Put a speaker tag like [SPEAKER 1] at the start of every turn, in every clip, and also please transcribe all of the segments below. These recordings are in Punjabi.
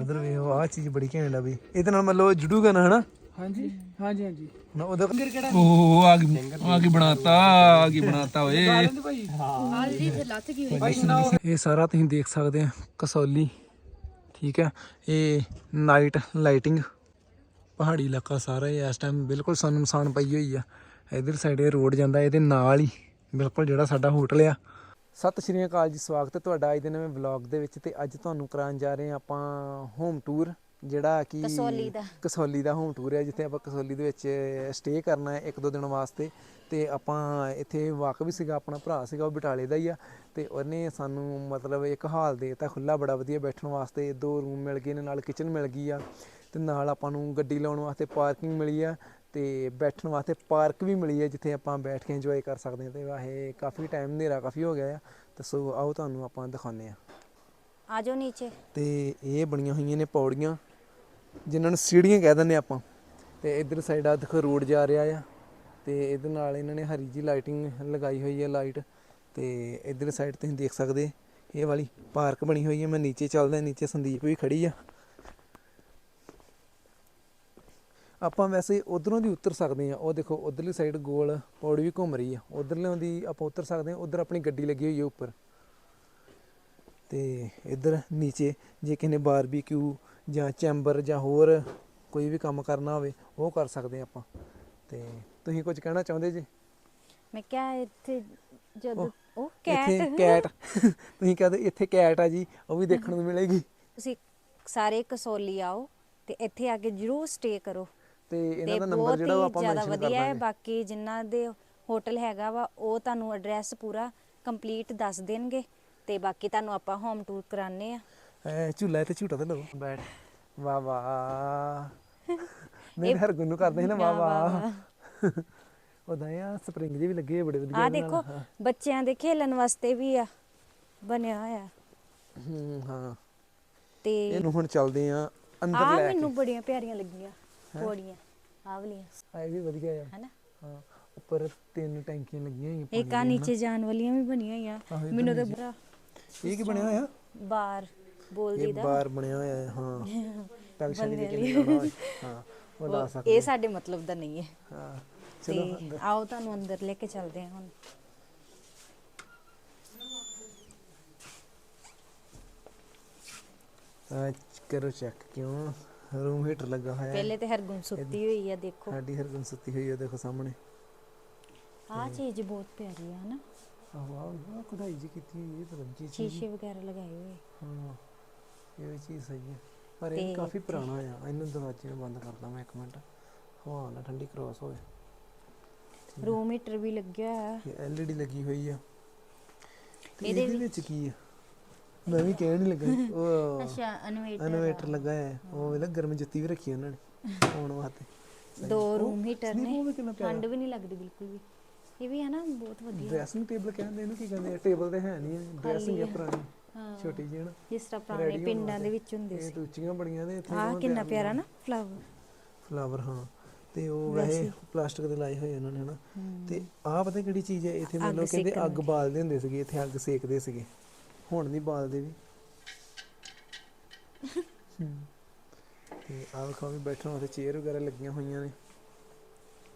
[SPEAKER 1] ਉਧਰ ਵੀ ਉਹ ਆ ਚੀਜ਼ ਬੜੀ ਘੈਂਟ ਆ ਵੀ। ਇਹਦੇ ਨਾਲ ਮਤਲਬ ਜੁੜੂਗਾ ਨਾ ਹਨਾ?
[SPEAKER 2] ਹਾਂਜੀ ਹਾਂਜੀ ਹਾਂਜੀ।
[SPEAKER 1] ਹੁਣ ਉਹਦਾ ਉਹ ਆ ਗਈ ਆ ਗਈ ਬਣਾਤਾ ਆ ਗਈ ਬਣਾਤਾ ਓਏ। ਇਹ ਸਾਰਾ ਤੁਸੀਂ ਦੇਖ ਸਕਦੇ ਆ ਕਸੌਲੀ। ਠੀਕ ਹੈ ਇਹ ਨਾਈਟ ਲਾਈਟਿੰਗ। ਪਹਾੜੀ ਇਲਾਕਾ ਸਾਰਾ ਹੀ ਇਸ ਟਾਈਮ ਬਿਲਕੁਲ ਸੁੰਨਸਾਨ ਪਈ ਹੋਈ ਆ। ਇਧਰ ਸਾਈਡ ਇਹ ਰੋਡ ਜਾਂਦਾ ਇਹਦੇ ਨਾਲ ਹੀ ਬਿਲਕੁਲ ਜਿਹੜਾ ਸਾਡਾ ਹੋਟਲ ਆ ਸਤਿ ਸ਼੍ਰੀ ਅਕਾਲ ਜੀ ਸਵਾਗਤ ਹੈ ਤੁਹਾਡਾ ਅੱਜ ਦੇ ਨਵੇਂ ਵਲੌਗ ਦੇ ਵਿੱਚ ਤੇ ਅੱਜ ਤੁਹਾਨੂੰ ਕਰਾਉਣ ਜਾ ਰਹੇ ਹਾਂ ਆਪਾਂ ਹੋਮ ਟੂਰ ਜਿਹੜਾ ਕਿ
[SPEAKER 3] ਕਸੌਲੀ ਦਾ।
[SPEAKER 1] ਕਸੌਲੀ ਦਾ ਹੋਮ ਟੂਰ ਹੈ ਜਿੱਥੇ ਆਪਾਂ ਕਸੌਲੀ ਦੇ ਵਿੱਚ ਸਟੇ ਕਰਨਾ ਹੈ ਇੱਕ ਦੋ ਦਿਨ ਵਾਸਤੇ ਤੇ ਆਪਾਂ ਇੱਥੇ ਵਾਕ ਵੀ ਸੀਗਾ ਆਪਣਾ ਭਰਾ ਸੀਗਾ ਉਹ ਬਟਾਲੇ ਦਾ ਹੀ ਆ ਤੇ ਉਹਨੇ ਸਾਨੂੰ ਮਤਲਬ ਇੱਕ ਹਾਲ ਦੇ ਦਿੱਤਾ ਖੁੱਲਾ ਬੜਾ ਵਧੀਆ ਬੈਠਣ ਵਾਸਤੇ ਦੋ ਰੂਮ ਮਿਲ ਗਏ ਨੇ ਨਾਲ ਕਿਚਨ ਮਿਲ ਗਈ ਆ ਤੇ ਨਾਲ ਆਪਾਂ ਨੂੰ ਗੱਡੀ ਲਾਉਣ ਵਾਸਤੇ ਪਾਰਕਿੰਗ ਮਿਲੀ ਆ ਤੇ ਬੈਠਣ ਵਾਸਤੇ ਪਾਰਕ ਵੀ ਮਿਲੀ ਹੈ ਜਿੱਥੇ ਆਪਾਂ ਬੈਠ ਕੇ ਇੰਜੋਏ ਕਰ ਸਕਦੇ ਹਾਂ ਤੇ ਵਾਹੇ ਕਾਫੀ ਟਾਈਮ ਹਨੇਰਾ ਕਾਫੀ ਹੋ ਗਿਆ ਆ। ਤੇ ਸੋ ਆਓ ਤੁਹਾਨੂੰ ਆਪਾਂ ਦਿਖਾਉਂਦੇ ਆ
[SPEAKER 3] ਆ ਜਾਓ ਨੀਚੇ।
[SPEAKER 1] ਤੇ ਇਹ ਬਣੀਆਂ ਹੋਈਆਂ ਨੇ ਪੌੜੀਆਂ ਜਿਨ੍ਹਾਂ ਨੂੰ ਸੀੜੀਆਂ ਕਹਿ ਦਿੰਦੇ ਆਪਾਂ। ਤੇ ਇਧਰ ਸਾਈਡ ਆ ਦੇਖੋ ਰੋਡ ਜਾ ਰਿਹਾ ਆ। ਤੇ ਇਹਦੇ ਨਾਲ ਇਹਨਾਂ ਨੇ ਹਰੀ ਜੀ ਲਾਈਟਿੰਗ ਲਗਾਈ ਹੋਈ ਹੈ ਲਾਈਟ ਤੇ ਇਧਰ ਸਾਈਡ ਤੁਸੀਂ ਦੇਖ ਸਕਦੇ ਇਹ ਵਾਲੀ ਪਾਰਕ ਬਣੀ ਹੋਈ ਹੈ ਮੈਂ ਨੀਚੇ ਚੱਲਦਾ ਨੀਚੇ ਸੰਦੀਪ ਵੀ ਖੜੀ ਆ। ਆਪਾਂ ਵੈਸੇ ਉਧਰੋਂ ਦੀ ਉਤਰ ਸਕਦੇ ਆ ਉਹ ਦੇਖੋ ਉਧਰਲੀ ਸਾਈਡ ਗੋਲ ਪੌੜੀ ਵੀ ਘੁੰਮ ਰਹੀ ਆ। ਉਧਰਲੇ ਦੀ ਆਪਾਂ ਉਤਰ ਸਕਦੇ ਆ ਉਧਰ ਆਪਣੀ ਗੱਡੀ ਲੱਗੀ ਹੋਈ ਹੈ ਉੱਪਰ। ਤੇ ਇੱਧਰ ਨੀਚੇ ਜੇ ਕਿਸੇ ਨੇ ਬਾਰਬੀਕਿਊ ਜਾਂ ਚੈਂਬਰ ਜਾਂ ਹੋਰ ਕੋਈ ਵੀ ਕੰਮ ਕਰਨਾ ਹੋਵੇ ਉਹ ਕਰ ਸਕਦੇ ਆਪਾਂ। ਤੇ ਤੁਸੀਂ ਕੁਝ ਕਹਿਣਾ ਚਾਹੁੰਦੇ ਜੀ?
[SPEAKER 3] ਮੈਂ ਕਿਹਾ ਇੱਥੇ ਜਦ
[SPEAKER 1] ਉਹ,
[SPEAKER 3] ਉਹ
[SPEAKER 1] ਇੱਥੇ
[SPEAKER 3] ਕੈਟ
[SPEAKER 1] ਕੈਟ ਤੁਸੀਂ ਕਹਿੰਦੇ ਇੱਥੇ ਕੈਟ ਆ ਜੀ ਉਹ ਵੀ ਦੇਖਣ ਨੂੰ ਮਿਲੇਗੀ।
[SPEAKER 3] ਤੁਸੀਂ ਸਾਰੇ ਕਸੌਲੀ ਆਓ ਤੇ ਇੱਥੇ ਆ ਕੇ ਜਰੂਰ ਸਟੇ ਕਰੋ।
[SPEAKER 1] ਤੇ ਇਹਨਾਂ
[SPEAKER 3] ਤੇ
[SPEAKER 1] ਦਾ ਨੰਬਰ
[SPEAKER 3] ਬਹੁਤ
[SPEAKER 1] ਜਿਹੜਾ ਉਹ
[SPEAKER 3] ਹੀ
[SPEAKER 1] ਆਪਾਂ
[SPEAKER 3] ਜ਼ਿਆਦਾ
[SPEAKER 1] ਮੈਂਸ਼ਨ ਕਰ
[SPEAKER 3] ਵਧੀਆ ਹੈ
[SPEAKER 1] ਦਾਂਗੇ
[SPEAKER 3] ਬਾਕੀ ਜਿਨ੍ਹਾਂ ਦੇ ਹੋਟਲ ਹੈਗਾ ਵਾ ਉਹ ਤੁਹਾਨੂੰ ਐਡਰੈਸ ਪੂਰਾ ਕੰਪਲੀਟ ਦੱਸ ਦੇਣਗੇ ਤੇ ਬਾਕੀ ਤੁਹਾਨੂੰ ਆਪਾਂ ਹੋਮ ਟੂਰ ਕਰਾਣੇ ਆ
[SPEAKER 1] ਐ ਝੂਲਾ ਤੇ ਝੂਟਾ ਤੇ ਲਓ। ਬੈਠ। ਵਾਹ ਵਾਹ। ਮੈਂ ਹਰ ਗੁੰਨੂ ਕਰਦੇ ਸੀ ਨਾ ਵਾਹ ਵਾਹ ਉਹਦਾ ਆ ਸਪਰਿੰਗ ਜੀ ਵੀ ਲੱਗੇ ਆ ਬੜੇ ਵਧੀਆ
[SPEAKER 3] ਆ।
[SPEAKER 1] ਨਾਲ,
[SPEAKER 3] ਦੇਖੋ। ਬੱਚਿਆਂ ਦੇ ਖੇਲਣ ਵਾਸਤੇ ਵੀ ਆ ਬਣਿਆ ਹੋਇਆ।
[SPEAKER 1] ਹੂੰ ਹਾਂ।
[SPEAKER 3] ਤੇ
[SPEAKER 1] ਇਹਨੂੰ ਹੁਣ ਚੱਲਦੇ ਆ ਅੰਦਰ
[SPEAKER 3] ਆ
[SPEAKER 1] ਲੈ ਕੇ।
[SPEAKER 3] ਮੈਨੂੰ ਬੜੀਆਂ ਪਿਆਰੀਆਂ ਲੱਗੀਆਂ। ਪੌੜੀਆਂ ਆ ਵਾਲੀਆਂ
[SPEAKER 1] ਆ ਇਹ ਵੀ ਵਧੀਆ ਆ।
[SPEAKER 3] ਹੈਨਾ?
[SPEAKER 1] ਹਾਂ ਉੱਪਰ ਤਿੰਨ ਟੈਂਕੀਆਂ ਲੱਗੀਆਂ ਹੋਈਆਂ
[SPEAKER 3] ਇੱਕ ਆ ਨੀਚੇ ਜਾਣ ਵਾਲੀਆਂ ਵੀ ਬਣੀਆਂ ਹੋਈਆਂ।
[SPEAKER 1] ਆਹੋ,
[SPEAKER 3] ਮੈਨੂੰ ਤਾਂ
[SPEAKER 1] ਨੀਚੇ।
[SPEAKER 3] ਬੜਾ
[SPEAKER 1] ਇਹ ਕੀ ਬਣਿਆ ਹੋਇਆ?
[SPEAKER 3] ਬਾਰ ਬੋਲਦੀ
[SPEAKER 1] ਇਹ
[SPEAKER 3] ਦਾ
[SPEAKER 1] ਬਾਰ ਬਣਿਆ ਹੋਇਆ ਹੈ। ਹਾਂ
[SPEAKER 3] ਬੰਦੇ
[SPEAKER 1] ਦੀ ਹੋਵੇ ਹਾਂ ਉਹ ਲਾ
[SPEAKER 3] ਉਹ-
[SPEAKER 1] ਸਕਦੇ
[SPEAKER 3] ਇਹ ਸਾਡੇ ਮਤਲਬ ਦਾ ਨਹੀਂ ਹੈ।
[SPEAKER 1] ਹਾਂ
[SPEAKER 3] ਤੇ
[SPEAKER 1] ਚਲੋ ਅੰਦਰ।
[SPEAKER 3] ਆਓ ਤੁਹਾਨੂੰ ਅੰਦਰ ਲੈ ਕੇ ਚੱਲਦੇ ਹਾਂ ਹੁਣ।
[SPEAKER 1] ਆ ਕਰੋ ਚੈੱਕ ਕਿਉਂ? ਰੂਮ ਹੀਟਰ ਲੱਗਾ ਹੋਇਆ ਹੈ।
[SPEAKER 3] ਪਹਿਲੇ ਤੇ ਹਰਗੁਣ ਸੁੱਤੀ ਹੋਈ ਆ ਦੇਖੋ।
[SPEAKER 1] ਸਾਡੀ ਹਰਗਨ ਸੁੱਤੀ ਹੋਈ ਹੈ ਦੇਖੋ ਸਾਹਮਣੇ।
[SPEAKER 3] ਆਹ ਚੀਜ਼ ਬਹੁਤ ਪਿਆਰੀ ਆ ਹਨਾ?
[SPEAKER 1] ਆਹ ਵਾਹ ਕਢਾਈ ਜੀ ਕੀਤੀ ਹੋਈ ਹੈ ਪਤਾ ਨਹੀਂ ਕੀ ਚੀਜ਼
[SPEAKER 3] ਸ਼ੀਸ਼ੇ ਵਗੈਰਾ ਲਗਾਏ ਹੋਏ।
[SPEAKER 1] ਹਾਂ ਇਹ ਵੀ ਚੀਜ਼ ਸਹੀ ਹੈ ਪਰ ਇਹ ਕਾਫੀ ਪੁਰਾਣਾ ਆ। ਇਹਨੂੰ ਦਰਵਾਜ਼ੇ ਨੂੰ ਬੰਦ ਕਰਦਾ ਮੈਂ ਇੱਕ ਮਿੰਟ। ਹਵਾ ਨਾ ਠੰਡੀ ਕ੍ਰੋਸ ਹੋਵੇ
[SPEAKER 3] ਰੂਮ ਹੀਟਰ ਵੀ ਲੱਗਿਆ ਹੋਇਆ।
[SPEAKER 1] ਐਲਈਡੀ ਲੱਗੀ ਹੋਈ ਆ। ਤੇ
[SPEAKER 3] ਇਹਦੇ
[SPEAKER 1] ਇਹਦੇ ਵਿੱਚ ਕੀ ਆ? ਮੈਂ ਵੀ ਕਹਿਣ ਨਹੀਂ ਲੱਗਾ ਉਹ
[SPEAKER 3] ਅੱਛਾ ਇਨਵੇਟਰ
[SPEAKER 1] ਇਨਵੇਟਰ ਲੱਗਾ ਹੈ ਉਹ ਵੇਲੇ ਗਰਮ ਜੁੱਤੀ ਵੀ ਰੱਖੀ ਉਹਨਾਂ ਨੇ ਪਾਉਣ ਵਾਸਤੇ।
[SPEAKER 3] ਦੋ ਰੂਮ ਹੀਟਰ ਨੇ। ਠੰਡ ਵੀ ਨਹੀਂ ਲੱਗਦੀ ਬਿਲਕੁਲ ਵੀ। ਇਹ ਵੀ ਹੈ ਨਾ ਬਹੁਤ ਵਧੀਆ।
[SPEAKER 1] ਡਰੈਸਿੰਗ ਟੇਬਲ ਕਹਿੰਦੇ ਇਹਨੂੰ ਕੀ ਕਹਿੰਦੇ ਆ? ਟੇਬਲ ਤੇ ਹੈ ਨਹੀਂ ਡਰੈਸਿੰਗ ਹੈ। ਪੁਰਾਣੀ
[SPEAKER 3] ਹਾਂ।
[SPEAKER 1] ਛੋਟੀ ਜਿਹੀ ਨਾ।
[SPEAKER 3] ਜਿਸ ਤਰ੍ਹਾਂ ਪੁਰਾਣੇ
[SPEAKER 1] ਹੋਣ
[SPEAKER 3] ਪਿੰਡਾਂ ਦੇ
[SPEAKER 1] ਵਾਸਤੇ।
[SPEAKER 3] ਵਿੱਚ ਹੁੰਦੇ
[SPEAKER 1] ਇਹ
[SPEAKER 3] ਸੀ।
[SPEAKER 1] ਤਾਂ ਉੱਚੀਆਂ ਬੜੀਆਂ ਨੇ ਇੱਥੇ
[SPEAKER 3] ਆਹ ਕਿੰਨਾ ਪਿਆਰਾ ਨਾ। ਫਲਾਵਰ
[SPEAKER 1] ਫਲਾਵਰ ਹਾਂ। ਤੇ ਉਹ
[SPEAKER 3] ਵੈਸੇ।
[SPEAKER 1] ਪਲਾਸਟਿਕ ਦੇ ਲਾਏ ਹੋਏ ਉਹਨਾਂ ਨੇ ਹਨਾ। ਤੇ ਆਹ ਪਤਾ ਕਿਹੜੀ ਚੀਜ਼ ਹੈ? ਇੱਥੇ
[SPEAKER 3] ਅੱਗ
[SPEAKER 1] ਮਤਲਬ ਕਹਿੰਦੇ
[SPEAKER 3] ਸੇਕਣ
[SPEAKER 1] ਅੱਗ। ਬਾਲਦੇ ਹੁੰਦੇ ਸੀਗੇ ਇੱਥੇ ਅੱਗ ਸੇਕਦੇ ਸੀਗੇ। ਹੁਣ ਨਹੀਂ ਬਾਲਦੇ ਵੀ। ਹਮ। ਤੇ ਆਹ ਵੇਖੋ ਵੀ ਬੈਠਣ ਵਾਸਤੇ ਚੇਅਰ ਵਗੈਰਾ ਲੱਗੀਆਂ ਹੋਈਆਂ ਨੇ।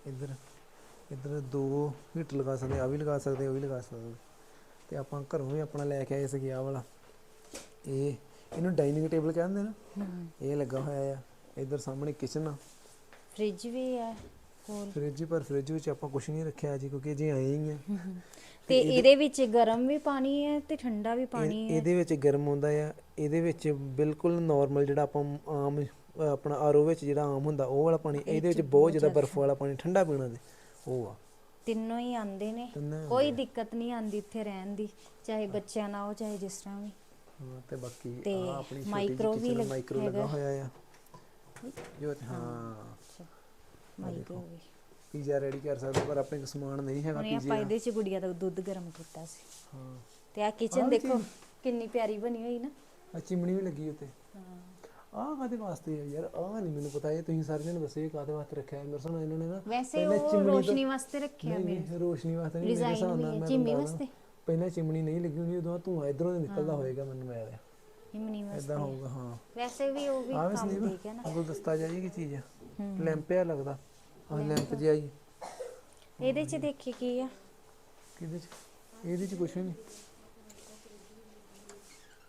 [SPEAKER 1] ਇੱਧਰ ਇੱਧਰ ਦੋ ਹੀਟਰ ਲਗਾ ਸਕਦੇ ਆ ਵੀ ਲਗਾ ਸਕਦੇ ਉਹ ਵੀ ਲਗਾ ਸਕਦੇ। ਤੇ ਆਪਾਂ ਘਰੋਂ ਵੀ ਆਪਣਾ ਲੈ ਕੇ ਆਏ ਸੀਗੇ ਆਹ ਵਾਲਾ। ਇਹ ਇਹਨੂੰ ਡਾਈਨਿੰਗ ਟੇਬਲ ਕਹਿੰਦੇ ਨਾ। ਇਹ ਲੱਗਾ ਹੋਇਆ ਆ। ਇੱਧਰ ਸਾਹਮਣੇ ਕਿਚਨ ਆ।
[SPEAKER 3] ਫ੍ਰਿਜ ਵੀ ਹੈ ਕੋਲ
[SPEAKER 1] ਫ੍ਰਿਜ ਪਰ ਫ੍ਰਿਜ ਵਿੱਚ ਆਪਾਂ ਕੁਝ ਨਹੀਂ ਰੱਖਿਆ ਜੀ ਕਿਉਂਕਿ ਜੇ ਆਏ ਹੀ ਆ।
[SPEAKER 3] ਤੇ ਇਹਦੇ ਵਿੱਚ ਗਰਮ ਵੀ ਪਾਣੀ ਹੈ ਤੇ ਠੰਡਾ ਵੀ ਪਾਣੀ
[SPEAKER 1] ਇਹ-
[SPEAKER 3] ਹੈ?
[SPEAKER 1] ਇਹਦੇ ਵਿੱਚ ਗਰਮ ਹੁੰਦਾ ਆ। ਇਹਦੇ ਵਿੱਚ ਬਿਲਕੁਲ ਨਾਰਮਲ ਜਿਹੜਾ ਆਪਾਂ ਆਮ ਅ, ਆਪਣਾ ਆਰਓ ਵਿੱਚ ਜਿਹੜਾ ਆਮ ਹੁੰਦਾ ਉਹ ਵਾਲਾ ਪਾਣੀ ਇਹਦੇ ਵਿੱਚ ਬਹੁਤ ਜ਼ਿਆਦਾ ਬਰਫ਼ ਵਾਲਾ ਪਾਣੀ ਠੰਡਾ ਪੀਣਾ ਦੇ ਉਹ ਆ।
[SPEAKER 3] ਤਿੰਨੋਂ ਹੀ ਆਂਦੇ ਨੇ।
[SPEAKER 1] ਤਿੰਨੇ
[SPEAKER 3] ਕੋਈ ਦਿੱਕਤ ਨਹੀਂ ਆਂਦੀ ਇੱਥੇ ਰਹਿਣ ਦੀ ਚਾਹੇ ਬੱਚਿਆਂ ਨਾਲ ਹੋ ਚਾਹੇ ਜਿਸ ਤਰ੍ਹਾਂ ਵੀ।
[SPEAKER 1] ਹਾਂ ਤੇ ਬਾਕੀ
[SPEAKER 3] ਤੇ
[SPEAKER 1] ਆਹ ਆਪਣੀ
[SPEAKER 3] ਵੀ ਲੱਗ-
[SPEAKER 1] ਮਾਈਕਰੋ ਲੱਗਾ
[SPEAKER 3] ਹੈਗਾ।
[SPEAKER 1] ਹੋਇਆ ਆ। ਜੋ ਹਾਂ। ਪੀਜ਼ਾ ਰੈਡੀ ਕਰ ਸਕਦੇ ਪਰ ਆਪਣੇ ਕੋਲ ਸਮਾਨ ਨਹੀਂ ਹੈਗਾ
[SPEAKER 3] ਹੁਣ
[SPEAKER 1] ਪੀਜ਼ੇ
[SPEAKER 3] ਆਪਾਂ
[SPEAKER 1] ਦਾ।
[SPEAKER 3] ਇਹਦੇ ਚ ਗੁੜੀਆ ਦਾ ਦੁੱਧ ਗਰਮ ਕੀਤਾ ਸੀ।
[SPEAKER 1] ਹਾਂ।
[SPEAKER 3] ਤੇ ਆ ਕਿਚਨ
[SPEAKER 1] ਵੀ
[SPEAKER 3] ਦੇਖੋ ਕਿੰਨੀ ਪਿਆਰੀ ਬਣੀ ਹੋਈ ਨਾ।
[SPEAKER 1] ਆ ਚਿਮਣੀ ਵੀ ਲੱਗੀ ਉੱਤੇ।
[SPEAKER 3] ਹਾਂ।
[SPEAKER 1] ਆਹ ਕਾਦੇ ਵਾਸਤੇ ਆ ਯਾਰ? ਆਹ ਨਹੀਂ ਮੈਨੂੰ ਪਤਾ ਇਹ ਤੁਸੀਂ ਸਾਰਿਆਂ ਨੇ ਇਹ ਕਾਦੇ ਵਾਸਤੇ ਰੱਖਿਆ ਹੈ। ਮੇਰੇ ਸਾਹਮਣੇ ਇਹਨਾਂ ਨੇ ਨਾ
[SPEAKER 3] ਵੈਸੇ
[SPEAKER 1] ਪਹਿਲਾਂ
[SPEAKER 3] ਉਹ
[SPEAKER 1] ਚਿਮਨੀ ਤੋਂ-
[SPEAKER 3] ਰੋਸ਼ਨੀ ਵਾਸਤੇ ਰੱਖਿਆ
[SPEAKER 1] ਨਹੀਂ
[SPEAKER 3] ਮੈਂ
[SPEAKER 1] ਨਹੀਂ ਰੋਸ਼ਨੀ ਵਾਸਤੇ ਨਹੀਂ ਮੇਰੇ ਹਿਸਾਬ
[SPEAKER 3] ਵੀ
[SPEAKER 1] ਨਾਲ
[SPEAKER 3] ਹੈ
[SPEAKER 1] ਮੈਂ
[SPEAKER 3] ਚਿਮਨੀ
[SPEAKER 1] ਤੁਹਾਨੂੰ
[SPEAKER 3] ਵਾਸਤੇ।
[SPEAKER 1] ਪਹਿਲਾਂ ਚਿਮਣੀ ਨਹੀਂ ਲੱਗੀ ਹੁੰਦੀ ਉਦੋਂ ਧੂੰਆਂ ਇਧਰੋਂ ਦੀ ਨਿਕਲਦਾ ਹੋਏਗਾ ਮੈਨੂੰ ਮੈਂ ਆਇਆ
[SPEAKER 3] ਮਿਨੀ
[SPEAKER 1] ਇਦਾਂ
[SPEAKER 3] ਵਾਸਤੇ।
[SPEAKER 1] ਹੋਊਗਾ ਹਾਂ।
[SPEAKER 3] ਵੈਸੇ ਵੀ ਉਹ ਵੀ ਕੰਮ ਦੇ ਗਿਆ
[SPEAKER 1] ਸੰਦੀਪ
[SPEAKER 3] ਨਾ।
[SPEAKER 1] ਗੁਲਦਸਤਾ ਜਾਈ ਕੀ ਚੀਜ਼।
[SPEAKER 3] ਹੂੰ।
[SPEAKER 1] ਲੈਂਪ ਆ ਲੱਗਦਾ। ਆ ਲੈਂਪ ਜਿਹਾ ਹੀ।
[SPEAKER 3] ਇਹਦੇ ਚ ਦੇਖੀ ਕੀ ਆ?
[SPEAKER 1] ਕਿਹਦੇ ਚ? ਇਹਦੇ ਚ ਕੁਛ ਵੀ ਨਹੀਂ।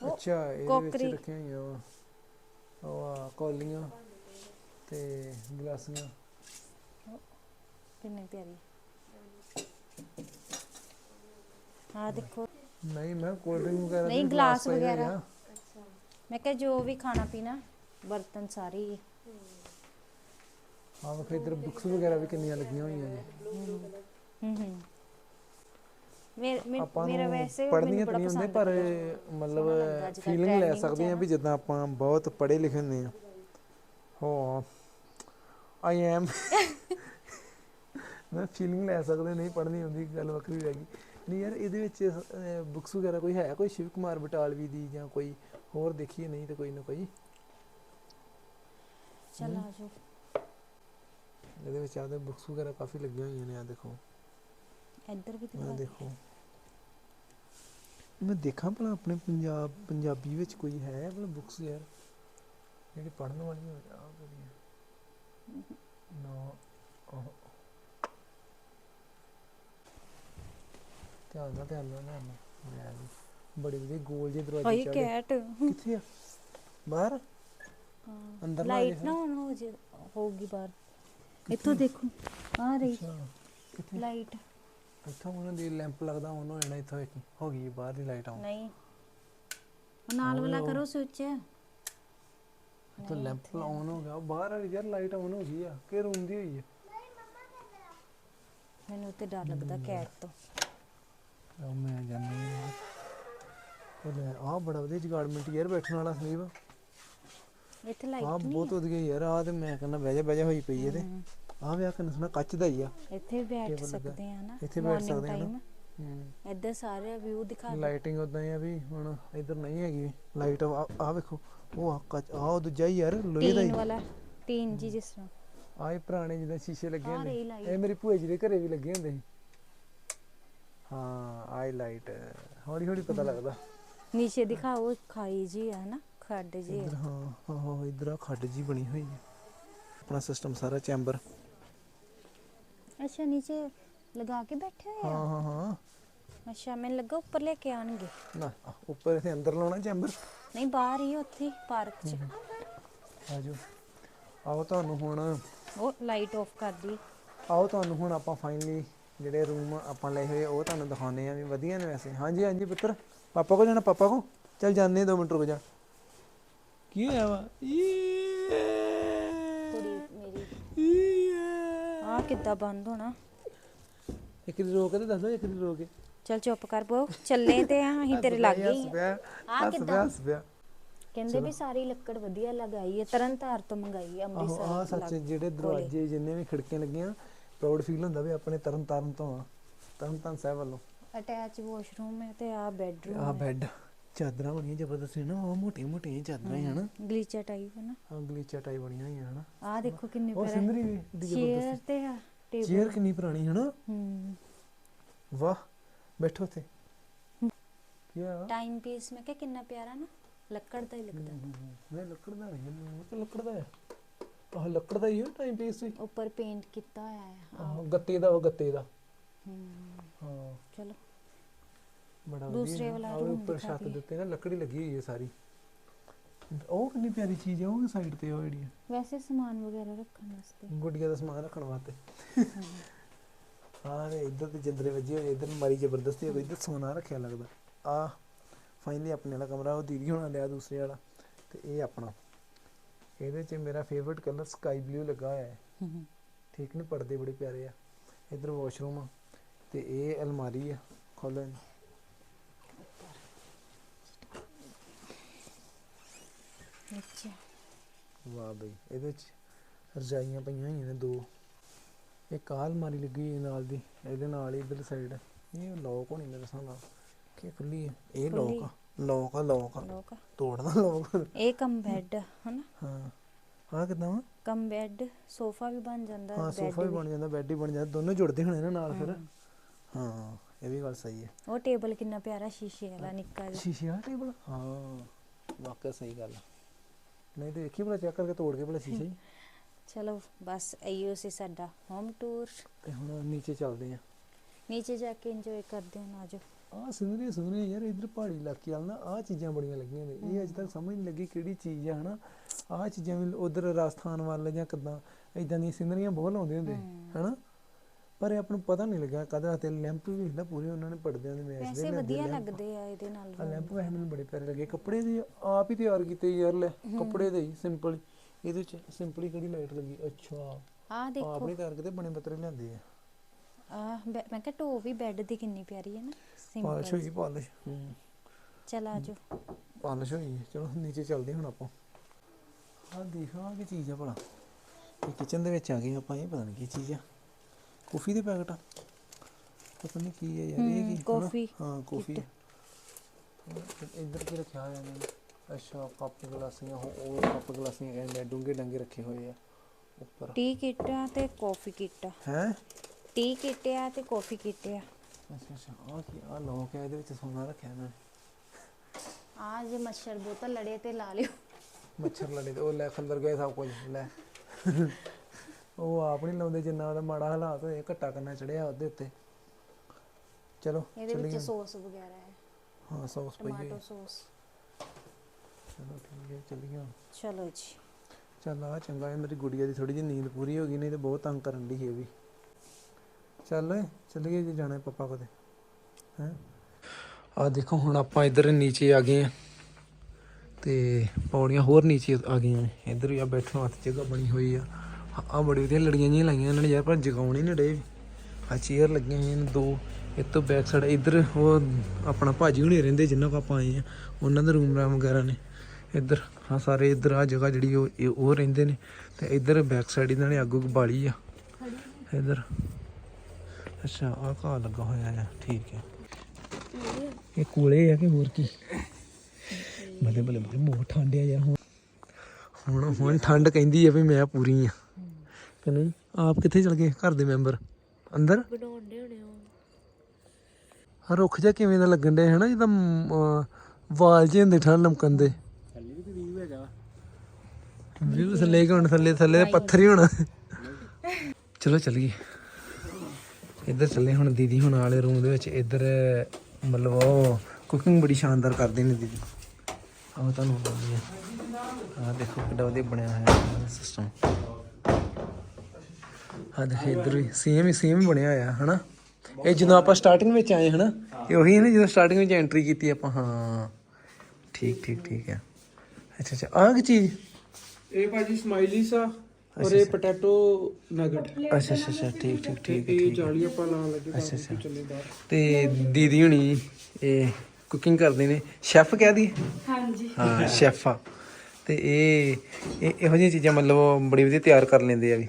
[SPEAKER 3] ਉਹ
[SPEAKER 1] ਅੱਛਾ ਇਹਦੇ
[SPEAKER 3] ਕੋਕਰੀ।
[SPEAKER 1] ਵਿੱਚ ਰੱਖੀਆਂ ਹੋਈਆਂ ਵਾ। ਉਹ ਆ ਕੌਲੀਆਂ ਤੇ ਗਲਾਸੀਆਂ।
[SPEAKER 3] ਕਿੰਨੇ ਪਿਆਰੀ। ਆ ਦੇਖੋ।
[SPEAKER 1] ਨਹੀਂ ਮੈਂ ਕੋਲਡ ਡਰਿੰਕ ਵਗੈਰਾ
[SPEAKER 3] ਨਹੀਂ,
[SPEAKER 1] ਦੇ
[SPEAKER 3] ਗਲਾਸ
[SPEAKER 1] ਪਏ ਹੋਏ
[SPEAKER 3] ਵਗੈਰਾ।
[SPEAKER 1] ਆ।
[SPEAKER 3] ਮੈਂ ਕਿਹਾ ਜੋ ਵੀ ਖਾਣਾ ਪੀਣਾ ਬਰਤਨ ਸਾਰੇ ਹੀ
[SPEAKER 1] ਹਾਂ ਵੇਖੋ ਇੱਧਰ ਬੁੱਕਸ ਵਗੈਰਾ ਵੀ ਕਿੰਨੀਆਂ ਲੱਗੀਆਂ ਹੋਈਆਂ ਨੇ।
[SPEAKER 3] ਹੂੰ ਹੂੰ। ਮੇਰ-
[SPEAKER 1] ਆਪਾਂ
[SPEAKER 3] ਮੇਰਾ
[SPEAKER 1] ਨੂੰ
[SPEAKER 3] ਵੈਸੇ
[SPEAKER 1] ਪੜ੍ਹਨੀਆਂ
[SPEAKER 3] ਮੈਨੂੰ
[SPEAKER 1] ਤਾਂ
[SPEAKER 3] ਬੜਾ
[SPEAKER 1] ਨਹੀਂ ਹੁੰਦੇ ਪਰ ਮਤਲਬ ਫੀਲਿੰਗ ਲੈ ਸਕਦੇ ਆ ਵੀ। ਜਿੱਦਾਂ ਆਪਾਂ ਬਹੁਤ ਪੜ੍ਹੇ ਲਿਖੇ ਹੁੰਦੇ ਆ ਹੋ ਆਈ ਐਮ ਮੈਂ ਫੀਲਿੰਗ ਲੈ ਸਕਦੇ ਨਹੀਂ ਪੜ੍ਹਨੀ ਹੁੰਦੀ ਗੱਲ ਵੱਖਰੀ ਰਹਿ ਗਈ। ਨਹੀਂ ਯਾਰ ਇਹਦੇ ਵਿੱਚ ਬੁੱਕਸ ਵਗੈਰਾ ਕੋਈ ਹੈ? ਕੋਈ ਸ਼ਿਵ ਕੁਮਾਰ ਬਟਾਲਵੀ ਦੀ ਜਾਂ ਕੋਈ ਹੋਰ ਦੇਖੀਏ ਨਹੀਂ ਤਾਂ ਕੋਈ ਨਾ ਕੋਈ।
[SPEAKER 3] ਚੱਲ ਆ ਜਾਓ।
[SPEAKER 1] ਇਹਦੇ ਵਿੱਚ ਆਦੇ ਬੁੱਕਸ ਵਗੈਰਾ ਕਾਫੀ ਲੱਗੀਆਂ ਹੋਈਆਂ ਨੇ ਆ ਦੇਖੋ।
[SPEAKER 3] ਇੱਧਰ ਵੀ
[SPEAKER 1] ਆ
[SPEAKER 3] ਦਿਖਾ
[SPEAKER 1] ਦੇਖੋ। ਮੈਂ ਦੇਖਾਂ ਭਲਾ ਆਪਣੇ ਪੰਜਾਬ ਪੰਜਾਬੀ ਵਿੱਚ ਕੋਈ ਹੈ ਭਲਾ ਬੁੱਕਸ ਯਾਰ? ਜਿਹੜੀ ਪੜ੍ਹਨ ਵਾਲੀ ਆ ਕਰੀ ਨਾ ਆਹ। ਧਿਆਨ ਨਾਲ ਧਿਆਨ ਨਾਲ ਧਿਆਨ ਨਾਲ। ਲੈ ਜੀ ਬੜੇ ਵਧੀਆ ਗੋਲ ਜਿਹੇ ਦਰਵਾਜ਼ੇ
[SPEAKER 3] ਹਾਈ
[SPEAKER 1] ਚੜ੍ਹੇ।
[SPEAKER 3] ਕੈਟ
[SPEAKER 1] ਕਿੱਥੇ ਆ? ਬਾਹਰ? ਅੰਦਰ ਨਾ
[SPEAKER 3] ਲਾਈਟ। ਨਾ ਹੋ ਜੇ ਹੋਊਗੀ ਬਾਹਰ। ਇੱਥੋਂ ਦੇਖੋ ਆ ਰਹੀ ਲਾਈਟ।
[SPEAKER 1] ਇੱਥੋਂ ਉਹਨਾਂ ਦੀ ਲੈਂਪ ਲੱਗਦਾ ਹੋ ਜਾਣਾ ਇੱਥੋਂ ਇੱਕ ਹੋ ਗਈ ਬਾਹਰ ਦੀ ਲਾਈਟ ਆਉਂ
[SPEAKER 3] ਨਹੀਂ। ਉਹ ਨਾਲ ਵਾਲਾ ਕਰੋ ਸਵਿਚ
[SPEAKER 1] ਇੱਥੋਂ ਲੈਂਪ ਆਨ ਹੋ ਗਿਆ ਬਾਹਰ ਵਾਲੀ ਯਾਰ ਲਾਈਟ ਆਨ ਹੋ ਗਈ ਆ ਕਿ ਰੂਮ ਦੀ ਹੋਈ ਹੈ
[SPEAKER 3] ਮੈਨੂੰ ਤੇ ਡਰ ਲੱਗਦਾ ਕੈਟ ਤੋਂ।
[SPEAKER 1] ਉਹ ਮੈਂ ਜਾਣੀ ਉਹ ਲੈ ਆ ਬੜਾ ਵਧੀਆ ਜਗਾੜਮੈਂਟ ਯਾਰ ਬੈਠਣ ਵਾਲਾ ਸਲੀਪ
[SPEAKER 3] ਇੱਥੇ ਲਾਈਟ ਨਹੀਂ
[SPEAKER 1] ਬਹੁਤ ਵਧੀਆ ਯਾਰ ਆ ਤੇ ਮੈਂ ਕਹਿੰਦਾ ਬਹਿ ਜਾ ਬਹਿ ਜਾ ਹੋਈ ਪਈ ਇਹਦੇ ਆ ਵਿਆਹ ਕੰਨ ਸੁਣਾ ਕੱਚ ਦਾ ਹੀ ਆ।
[SPEAKER 3] ਇੱਥੇ ਬੈਠ। ਸਕਦੇ ਆ ਨਾ
[SPEAKER 1] ਇੱਥੇ ਬੈਠ ਸਕਦੇ ਆ ਨਾ।
[SPEAKER 3] ਇੱਧਰ ਸਾਰੇ ਵਿਊ ਦਿਖਾ।
[SPEAKER 1] ਲਾਈਟਿੰਗ ਉਦਾਂ ਹੀ ਆ ਵੀ ਹੁਣ ਇੱਧਰ ਨਹੀਂ ਹੈਗੀ ਲਾਈਟ ਆ ਵੇਖੋ ਉਹ ਆ ਕੱਚ ਆ ਉਹ ਦੂਜਾ ਹੀ ਯਾਰ ਲੋਹੇ ਦਾ ਹੀ।
[SPEAKER 3] ਵਾਲਾ ਟੀਨ ਜੀ ਜਿਸ ਤਰ੍ਹਾਂ।
[SPEAKER 1] ਆ ਇਹ ਪੁਰਾਣੇ ਜਿੱਦਾਂ ਸ਼ੀਸ਼ੇ ਲੱਗੇ ਹੁੰਦੇ। ਇਹ ਮੇਰੀ ਭੂਆ ਜੀ ਦੇ ਘਰੇ ਵੀ ਲੱਗੇ ਹੁੰਦੇ ਸੀ। ਹਾਂ ਆਈ ਲਾਈਟ ਹੌਲੀ ਹੌਲੀ ਪਤਾ ਲੱਗਦਾ।
[SPEAKER 3] ਨੀਚੇ ਦਿਖਾਓ ਖਾਈ ਜੀ ਹੈ ਨਾ। ਖੱਡ ਜੀ
[SPEAKER 1] ਇੱਧਰ
[SPEAKER 3] ਹੈ
[SPEAKER 1] ਹਾਂ ਹਾਂ ਹਾਂ ਇੱਧਰ ਆ ਖੱਡ ਜੀ ਬਣੀ ਹੋਈ ਹੈ। ਆਪਣਾ ਸਿਸਟਮ ਸਾਰਾ ਚੈਂਬਰ
[SPEAKER 3] ਅੱਛਾ ਨੀਚੇ ਲਗਾ ਕੇ ਬੈਠੇ ਹੋਏ
[SPEAKER 1] ਹਾਂ
[SPEAKER 3] ਆ?
[SPEAKER 1] ਹਾਂ ਹਾਂ
[SPEAKER 3] ਅੱਛਾ ਮੈਨੂੰ ਲੱਗਾ ਉੱਪਰ ਲੈ ਕੇ ਆਣਗੇ
[SPEAKER 1] ਨਾ ਉੱਪਰ ਇੱਥੇ ਅੰਦਰ ਲਾਉਣਾ ਚੈਂਬਰ
[SPEAKER 3] ਨਹੀਂ ਬਾਹਰ ਹੀ ਉੱਥੇ ਪਾਰਕ 'ਚ।
[SPEAKER 1] ਆਜੋ ਆਓ ਤੁਹਾਨੂੰ ਹੁਣ
[SPEAKER 3] ਉਹ ਲਾਈਟ ਆਫ ਕਰ ਦੀ
[SPEAKER 1] ਆਓ ਤੁਹਾਨੂੰ ਹੁਣ ਆਪਾਂ ਫਾਈਨਲੀ ਜਿਹੜੇ ਰੂਮ ਆਪਾਂ ਲਏ ਹੋਏ ਉਹ ਤੁਹਾਨੂੰ ਦਿਖਾਉਂਦੇ ਆ ਵੀ ਵਧੀਆ ਨੇ ਵੈਸੇ। ਹਾਂਜੀ ਹਾਂਜੀ ਪੁੱਤਰ। ਪਾਪਾ ਕੋ ਜਾਣਾ ਪਾਪਾ ਕੋ ਚੱਲ ਜਾਂਦੇ ਦੋ ਮਿੰਟ ਰੁਕ ਜਾ। ਕੀ ਹੋਇਆ ਵਾ
[SPEAKER 3] ਕੁੜੀ ਮੇਰੀ। ਆ ਕਿੱਦਾਂ ਬੰਦ ਹੋਣਾ?
[SPEAKER 1] ਇੱਕ ਦੀ ਰੋਕ ਕੇ ਤੇ ਦੱਸ ਦੋ ਇੱਕ ਦੀ ਰੋਕ ਕੇ।
[SPEAKER 3] ਚਲ ਚੁੱਪ ਕਰ ਬੋ ਚੱਲੇ ਤੇ ਆ ਅਸੀਂ ਤੇਰੇ ਲੱਗ ਆਹ
[SPEAKER 1] ਹੱਸ
[SPEAKER 3] ਕਿੱਦਾਂ? ਕਹਿੰਦੇ ਵੀ ਸਾਰੀ ਲੱਕੜ ਵਧੀਆ ਲਗਾਈ ਹੈ ਤਰਨਤਾਰ ਤੋਂ ਮੰਗਾਈ ਹੈ
[SPEAKER 1] ਆਹੋ
[SPEAKER 3] ਅੰਮ੍ਰਿਤਸਰ
[SPEAKER 1] ਆ ਸੱਚ ਜਿਹੜੇ ਦਰਵਾਜ਼ੇ ਜਿੰਨੇ ਵੀ ਖਿੜਕੀਆਂ ਲੱਗੀਆਂ ਪ੍ਰਾਊਡ ਫੀਲ ਹੁੰਦਾ ਵੀ ਆਪਣੇ ਤਰਨ ਤਾਰਨ ਤੋਂ ਆ ਤਰਨ ਤਾਰਨ ਸਾਹਿਬ ਵੱਲੋਂ।
[SPEAKER 3] ਅਟੈਚ ਵਾਸ਼ਰੂਮ ਹੈ ਤੇ ਆ ਬੈਡਰੂਮ
[SPEAKER 1] ਆ। ਬੈੱਡ ਚਾਦਰਾਂ ਬਣੀਆਂ ਜ਼ਬਰਦਸਤ ਨੇ ਨਾ ਉਹ ਮੋਟੀਆਂ ਮੋਟੀਆਂ ਚਾਦਰਾਂ ਹੀ ਹਨ
[SPEAKER 3] ਗਲੀਚਾ ਟਾਈਪ ਹੈ ਨਾ।
[SPEAKER 1] ਆ ਗਲੀਚਾ ਟਾਈ ਬਣੀਆਂ ਹੋਈਆਂ ਹਨ।
[SPEAKER 3] ਆ ਦੇਖੋ ਕਿੰਨੇ
[SPEAKER 1] ਉਹ ਸਿੰਦਰੀ
[SPEAKER 3] ਚੇਅਰ
[SPEAKER 1] ਜ਼ਬਰਦਸਤ।
[SPEAKER 3] ਤੇ ਆ
[SPEAKER 1] ਚੇਅਰ
[SPEAKER 3] ਟੇਬਲ
[SPEAKER 1] ਕਿੰਨੀ ਪੁਰਾਣੀ ਹੈ ਨਾ
[SPEAKER 3] ਹੂੰ
[SPEAKER 1] ਵਾਹ ਬੈਠੋ ਕੀ ਆ
[SPEAKER 3] ਟਾਈਮ ਪੀਸ ਮੈਂ ਕਿਹਾ ਕਿੰਨਾ ਪਿਆਰਾ ਨਾ ਲੱਕੜ ਦਾ ਹੀ ਲੱਗਦਾ।
[SPEAKER 1] ਨਹੀਂ ਲੱਕੜ ਦਾ ਨਹੀਂ ਮੈਨੂੰ ਤਾਂ ਲੱਕੜ ਦਾ ਹੈ। ਆਹ ਲੱਕੜ ਦਾ ਹੀ ਹੈ ਟਾਈਮ ਪੀਸ ਸੀ
[SPEAKER 3] ਉੱਪਰ ਪੇਂਟ ਕੀਤਾ ਹੋਇਆ ਹੈ
[SPEAKER 1] ਆਹ। ਗੱਤੇ ਦਾ ਉਹ ਗੱਤੇ ਦਾ।
[SPEAKER 3] ਹੂੰ
[SPEAKER 1] ਹਾਂ।
[SPEAKER 3] ਚਲੋ।
[SPEAKER 1] ਬੜਾ
[SPEAKER 3] ਦੂਸਰੇ ਵਾਲਾ room
[SPEAKER 1] ਉੱਪਰ ਛੱਤ। ਦੇ। ਉੱਤੇ ਨਾ ਲੱਕੜੀ ਲੱਗੀ ਹੋਈ ਹੈ ਸਾਰੀ। ਉਹ ਕਿੰਨੀ ਪਿਆਰੀ ਚੀਜ਼ ਹੈ ਉਹ ਸਾਈਡ ਤੇ ਉਹ ਜਿਹੜੀ।
[SPEAKER 3] ਵੈਸੇ ਸਮਾਨ ਵਗੈਰਾ ਰੱਖਣ ਵਾਸਤੇ।
[SPEAKER 1] ਗੁੱਡੀਆਂ ਦਾ ਸਮਾਨ ਰੱਖਣ ਵਾਸਤੇ। ਹਾਂ। ਇਹ ਇੱਧਰ ਤੇ ਜਿੰਦਰੇ ਵੱਜੇ ਹੋਏ ਇੱਧਰ ਮਾਰੀ ਜ਼ਬਰਦਸਤੀ ਹੋਈ ਇੱਧਰ ਸੋਨਾ ਰੱਖਿਆ ਲੱਗਦਾ। ਆ ਫਾਈਨਲੀ ਆਪਣੇ ਵਾਲਾ ਕਮਰਾ ਉਹ ਦੀਦੀ ਹੋਣਾ ਲਿਆ ਦੂਸਰੇ ਵਾਲਾ ਤੇ ਇਹ ਆਪਣਾ। ਇਹਦੇ 'ਚ ਮੇਰਾ ਫੇਵਰਿਟ ਕਲਰ ਸਕਾਈ ਬਲੂ ਲੱਗਾ ਹੋਇਆ ਹੈ। ਠੀਕ ਨੇ ਪਰਦੇ ਬੜੇ ਪਿਆਰੇ ਆ। ਇੱਧਰ ਵਾਸ਼ਰੂਮ ਆ ਤੇ ਇਹ ਅਲਮਾਰੀ ਆ ਖੋਲੋ
[SPEAKER 3] ਅੱਛਾ।
[SPEAKER 1] ਵਾਹ ਬਈ ਇਹਦੇ 'ਚ ਰਜਾਈਆਂ ਪਈਆਂ ਹੋਈਆਂ ਨੇ ਦੋ। ਇੱਕ ਆਹ ਅਲਮਾਰੀ ਲੱਗੀ ਹੋਈ ਹੈ ਨਾਲ ਦੀ ਇਹਦੇ ਨਾਲ ਹੀ ਇਧਰ ਸਾਈਡ ਇਹ ਲੋਕ ਹੋਣੀ ਮੇਰੇ ਹਿਸਾਬ ਨਾਲ। ਕਿ ਖੁੱਲੀ ਹੈ ਇਹ ਲੋਕ ਆ। ਲੋਕ ਆ ਲੋਕ ਆ।
[SPEAKER 3] ਲੋਕ
[SPEAKER 1] ਤੋੜਨਾ ਲੋਕ
[SPEAKER 3] ਇਹ ਕਮ ਬੈੱਡ ਹਨਾ?
[SPEAKER 1] ਹਾਂ। ਹਾਂ ਕਿਦਾਂ ਵਾ?
[SPEAKER 3] ਕਮ ਬੈੱਡ ਸੋਫਾ ਵੀ ਬਣ ਜਾਂਦਾ
[SPEAKER 1] ਹਾਂ ਸੋਫਾ ਵੀ ਬਣ ਜਾਂਦਾ ਬੈੱਡ ਵੀ ਬਣ ਜਾਂਦਾ। ਦੋਨੋਂ ਜੁੜਦੇ ਹੋਣੇ ਨਾ ਨਾਲ ਫਿਰ। ਹਾਂ। ਇਹ ਵੀ ਗੱਲ ਸਹੀ ਹੈ
[SPEAKER 3] ਉਹ ਟੇਬਲ ਕਿੰਨਾ ਪਿਆਰਾ ਸ਼ੀਸ਼ੇ ਵਾਲਾ ਨਿੱਕਾ ਜਿਹਾ।
[SPEAKER 1] ਸ਼ੀਸ਼ੇ ਵਾਲਾ ਟੇਬਲ ਹਾਂ ਵਾਕਿਆ ਸਹੀ ਗੱਲ ਆ। ਨਹੀਂ ਤੇ ਦੇਖੀ ਭਲਾ ਚੈੱਕ ਕਰਕੇ ਤੋੜ ਕੇ ਭਲਾ ਸ਼ੀਸ਼ੇ ਹੀ।
[SPEAKER 3] ਚਲੋ ਬਸ ਇਹੋ ਸੀ ਸਾਡਾ ਹੋਮ ਟੂਰ
[SPEAKER 1] ਤੇ ਹੁਣ ਨੀਚੇ ਚੱਲਦੇ ਆ।
[SPEAKER 3] ਨੀਚੇ ਜਾ ਕੇ ਇੰਜੋਏ ਕਰਦੇ ਹਾਂ ਆਜੋ
[SPEAKER 1] ਆਹ ਸੁਣਰੇ ਸੁਣਰੇ ਯਾਰ ਇਧਰ ਪਹਾੜੀ ਇਲਾਕੇ ਵਾਲ ਨਾ ਆਹ ਚੀਜ਼ਾਂ ਬੜੀਆਂ ਲੱਗੀਆਂ ਨੇ। ਇਹ ਅਜੇ ਤੱਕ ਸਮਝ ਨਹੀਂ ਲੱਗੀ ਕਿਹੜੀ ਚੀਜ਼ ਆ ਹਨਾ? ਆਹ ਚੀਜ਼ਾਂ ਵੀ ਉਧਰ ਰਾਜਸਥਾਨ ਵੱਲ ਜਾਂ ਕਿੱਦਾਂ ਇਦਾਂ ਦੀਆਂ ਸਿਨਰੀਆਂ ਬਹੁਤ ਲਾਉਂਦੇ ਹੁੰਦੇ ਹਨਾ? ਪਰ ਇਹ ਆਪ ਨੂੰ ਪਤਾ ਨਹੀਂ ਲੱਗਾ ਕਦਾ ਤੇ ਲੈਂਪ ਵੀ ਹੁੰਦਾ ਪੂਰੇ ਉਹਨਾਂ ਨੇ ਪੜਦਿਆਂ ਦੇ ਮੈਚ ਦੇ
[SPEAKER 3] ਵੈਸੇ ਵਧੀਆ ਲੱਗਦੇ ਆ ਇਹਦੇ ਨਾਲ
[SPEAKER 1] ਆ ਲੈਂਪ ਵੈਸੇ ਮੈਨੂੰ ਬੜੇ ਪਿਆਰੇ ਲੱਗੇ ਕੱਪੜੇ ਦੇ ਆਪ ਹੀ ਤਿਆਰ ਕੀਤੇ ਯਾਰ ਲੈ ਕੱਪੜੇ ਦੇ ਹੀ ਸਿੰਪਲ ਇਹਦੇ ਚ ਸਿੰਪਲੀ ਕਿਹੜੀ ਲਾਈਟ ਲੱਗੀ? ਅੱਛਾ। ਆਪ
[SPEAKER 3] ਦੇਖੋ।
[SPEAKER 1] ਨਹੀਂ ਤਿਆਰ ਕੀਤੇ ਬਣੇ ਬਤਰੇ ਲਿਆਂਦੇ ਆ।
[SPEAKER 3] ਆ ਮੈਂ ਕਿਹਾ ਟੋ ਵੀ ਬੈੱਡ ਦੀ ਕਿੰਨੀ ਪਿਆਰੀ ਹੈ ਨਾ
[SPEAKER 1] ਪਾਲਿਸ਼
[SPEAKER 3] ਸਿੰਪਲ
[SPEAKER 1] ਹੋਈ ਪਾਲਿਸ਼ ਹੂੰ।
[SPEAKER 3] ਚਲ ਆਜੋ
[SPEAKER 1] ਪਾਲਿਸ਼ ਹੋਈ। ਚਲੋ ਨੀਚੇ ਚੱਲਦੇ ਹੁਣ ਆਪਾਂ। ਆਹ ਦੇਖ ਕੀ ਚੀਜ਼ ਆ ਭਲਾ। ਇਹ ਕਿਚਨ ਦੇ ਵਿੱਚ ਆ ਗਏ ਆਪਾਂ ਇਹ ਪਤਾ ਨਹੀਂ ਕੀ ਚੀਜ਼ ਆ। ਕਾਫੀ ਦੇ ਪੈਕਟ ਆ। ਪਤਾ ਨਹੀਂ ਕੀ ਹੈ ਯਾਰ ਇਹ ਕੀ ਹਨਾ?
[SPEAKER 3] coffee
[SPEAKER 1] ਹਾਂ ਕਾਫੀ। ਇੱਧਰ ਕੀ ਰੱਖਿਆ ਹੋਇਆ ਇਹਨਾਂ? ਨੇ ਅੱਛਾ ਕੱਪ ਗਲਾਸੀਆਂ ਉਹ ਉਹ ਕੱਪ ਗਲਾਸੀਆਂ ਕਹਿੰਦੇ ਡੂੰਗੇ ਡੰਗੇ ਰੱਖੇ ਹੋਏ ਆ ਉੱਪਰ।
[SPEAKER 3] ਟੀ ਕਿੱਟ ਆ ਤੇ ਕਾਫੀ ਕਿੱਟ। ਆ
[SPEAKER 1] ਹੈ?
[SPEAKER 3] ਟੀ ਕਿੱਟ ਆ ਤੇ ਕਾਫੀ ਕਿੱਟ ਆ
[SPEAKER 1] ਅੱਛਾ ਅੱਛਾ ਆਹ ਕੀ ਆ ਲੋਕ ਹੈ ਇਹਦੇ ਵਿੱਚ ਸੋਨਾ ਰੱਖਿਆ ਇਹਨਾਂ ਨੇ।
[SPEAKER 3] ਆ ਜੇ ਮੱਛਰ ਬੋਤਲ ਲੜੇ ਤੇ ਲਾ ਲਿਓ।
[SPEAKER 1] ਮੱਛਰ ਲੜੇ ਤੇ ਉਹ ਲੈ ਖੰਦਰ ਗਏ ਸਭ ਕੁਝ ਲੈ। ਉਹ ਆਪ ਨਹੀਂ ਲਾਉਂਦੇ ਜਿੰਨਾ ਉਹਦਾ ਮਾੜਾ ਹਾਲਾਤ ਹੋਏ ਘੱਟਾ ਕਰਨਾ ਚੜਿਆ ਉਹਦੇ ਉੱਤੇ। ਚਲੋ
[SPEAKER 3] ਇਹਦੇ ਵਿੱਚ ਸੌਸ ਵਗੈਰਾ ਹੈ।
[SPEAKER 1] ਹਾਂ ਸੌਸ ਪਈ ਹੋਈ
[SPEAKER 3] ਟਮਾਟੋ ਸੌਸ।
[SPEAKER 1] ਚਲੋ ਠੀਕ ਹੈ ਚੱਲੀਏ ਹੁਣ।
[SPEAKER 3] ਚਲੋ ਜੀ।
[SPEAKER 1] ਚੱਲ ਆ ਚੰਗਾ ਹੈ ਮੇਰੀ ਗੁੜੀਆ ਦੀ ਥੋੜੀ ਜਿਹੀ ਨੀਂਦ ਪੂਰੀ ਹੋ ਗਈ ਨਹੀਂ ਤੇ ਬਹੁਤ ਤੰਗ ਕਰਨ ਦੀ ਹੈ ਵੀ। ਚੱਲ ਓਏ ਚੱਲੀਏ ਜੇ ਜਾਣਾ ਹੈ ਪਾਪਾ ਕੋਲ। ਹੈ? ਆ ਦੇਖੋ ਹੁਣ ਆਪਾਂ ਇੱਧਰ ਨੀਚੇ ਆ ਗਏ ਆ ਤੇ ਪੌੜੀਆਂ ਹੋਰ ਨੀਚੇ ਆ ਗਈਆਂ ਨੇ। ਇੱਧਰ ਵੀ ਆ ਬੈਠਣ ਵਾਸਤੇ ਜਗ੍ਹਾ ਬਣੀ ਹੋਈ ਆ। ਆ ਬੜੀ ਵਧੀਆ ਲੜੀਆਂ ਜਿਹੀਆਂ ਲਾਈਆਂ ਇਹਨਾਂ ਨੇ ਯਾਰ ਪਰ ਜਗਾਉਣ ਹੀ ਨਹੀਂ ਡੇ ਆ ਚੇਅਰ ਲੱਗੀਆਂ ਹੋਈਆਂ ਨੇ ਦੋ। ਇਹ ਤੋਂ ਬੈਕ ਸਾਈਡ ਇੱਧਰ ਉਹ ਆਪਣਾ ਭਾਜੀ ਹੁਣੇ ਰਹਿੰਦੇ ਜਿੰਨਾਂ ਕੋ ਆਪਾਂ ਆਏ ਆ ਉਹਨਾਂ ਦੇ ਰੂਮ ਰਾਮ ਵਗੈਰਾ ਨੇ। ਇੱਧਰ ਹਾਂ ਸਾਰੇ ਇੱਧਰ ਆ ਜਗ੍ਹਾ ਜਿਹੜੀ ਉਹ ਉਹ ਰਹਿੰਦੇ ਨੇ। ਤੇ ਇੱਧਰ ਬੈਕ ਸਾਈਡ ਇਹਨਾਂ ਨੇ ਅੱਗੋਂ ਬਾਲੀ ਆ। ਇੱਧਰ। ਅੱਛਾ ਆ ਘਾਹ ਲੱਗਾ ਹੋਇਆ ਆ। ਠੀਕ ਹੈ। ਇਹ ਕੋਲੇ ਆ ਕਿ ਹੋਰ ਕੀ? ਬੱਲੇ ਬੱਲੇ ਬੱਲੇ ਬਹੁਤ ਠੰਡ ਆ ਯਾਰ ਹੁਣ। ਹੁਣ ਹੁਣ ਠੰਡ ਕਹਿੰਦੀ ਆ ਵੀ ਮੈਂ ਪੂਰੀ ਆ। ਕਿ ਨਹੀਂ? ਆਪ ਕਿੱਥੇ ਚਲ ਗਏ? ਘਰ ਦੇ ਮੈਂਬਰ। ਅੰਦਰ?
[SPEAKER 3] ਬਣਾਉਂਦੇ ਹੋਣੇ
[SPEAKER 1] ਆ ਰੁੱਖ ਜਿਹਾ ਕਿਵੇਂ ਦਾ ਲੱਗਣ ਡਿਆ ਹੈ ਨਾ ਜਿੱਦਾਂ ਵਾਲ ਜਿਹੇ ਹੁੰਦੇ ਠੰਡ ਲਮਕਣ ਦੇ। ਵੀ ਥੱਲੇ ਕਿ ਹੁਣ ਥੱਲੇ ਥੱਲੇ ਪੱਥਰ ਹੀ ਹੋਣਾ। ਚਲੋ ਚੱਲੀਏ। ਇੱਧਰ ਚੱਲੇ ਹੁਣ ਦੀਦੀ ਹੁਣ ਵਾਲੇ ਰੂਮ ਦੇ ਵਿੱਚ। ਇੱਧਰ ਮਤਲਬ ਉਹ ਕੁਕਿੰਗ ਬੜੀ ਸ਼ਾਨਦਾਰ ਕਰਦੇ ਨੇ ਦੀਦੀ। ਆਹ ਤੁਹਾਨੂੰ ਦੱਸਦੀ ਆ। ਆਹ ਦੇਖੋ ਕਿੱਡਾ ਵਧੀਆ ਬਣਿਆ ਹੋਇਆ ਸਿਸਟਮ ਆਹ ਦੇਖੋ ਇੱਧਰ ਵੀ ਸੇਮ ਹੀ ਸੇਮ ਬਣਿਆ ਹੋਇਆ ਹਨਾ? ਇਹ ਜਦੋਂ ਆਪਾਂ ਸਟਾਰਟਿੰਗ ਵਿੱਚ ਆਏ ਹਨਾ? ਇਹ ਉਹੀ ਹੈ ਨਾ ਜਦੋਂ ਸਟਾਰਟਿੰਗ ਵਿੱਚ ਐਂਟਰੀ ਕੀਤੀ ਆਪਾਂ ਹਾਂ। ਠੀਕ ਠੀਕ ਠੀਕ ਹੈ ਅੱਛਾ ਅੱਛਾ। ਆਹ ਕੀ ਚੀਜ਼?
[SPEAKER 2] ਇਹ ਭਾਜੀ ਸਮਾਈਲੀਸ ਆ ਔਰ ਇਹ ਪੋਟੈਟੋ ਨਗਟ
[SPEAKER 1] ਅੱਛਾ ਅੱਛਾ ਅੱਛਾ। ਠੀਕ ਠੀਕ ਠੀਕ
[SPEAKER 2] ਇਹ। ਜਾਲੀ ਆਪਾਂ ਲਾਉਣ ਲੱਗੇ
[SPEAKER 1] ਅੱਛਾ, ਅੱਛਾ। ਤੇ ਦੀਦੀ ਹੁਣੀ ਇਹ ਕੁਕਿੰਗ ਕਰਦੇ ਨੇ। ਸ਼ੈਫ ਕਹਿ ਦੀ ਹਾਂਜੀ। ਹਾਂ ਸ਼ੈਫ ਆ। ਤੇ ਇਹ ਇਹ ਇਹੋ ਜਿਹੀਆਂ ਚੀਜ਼ਾਂ ਮਤਲਬ ਉਹ ਬੜੀ ਵਧੀਆ ਤਿਆਰ ਕਰ ਲੈਂਦੇ ਆ ਵੀ।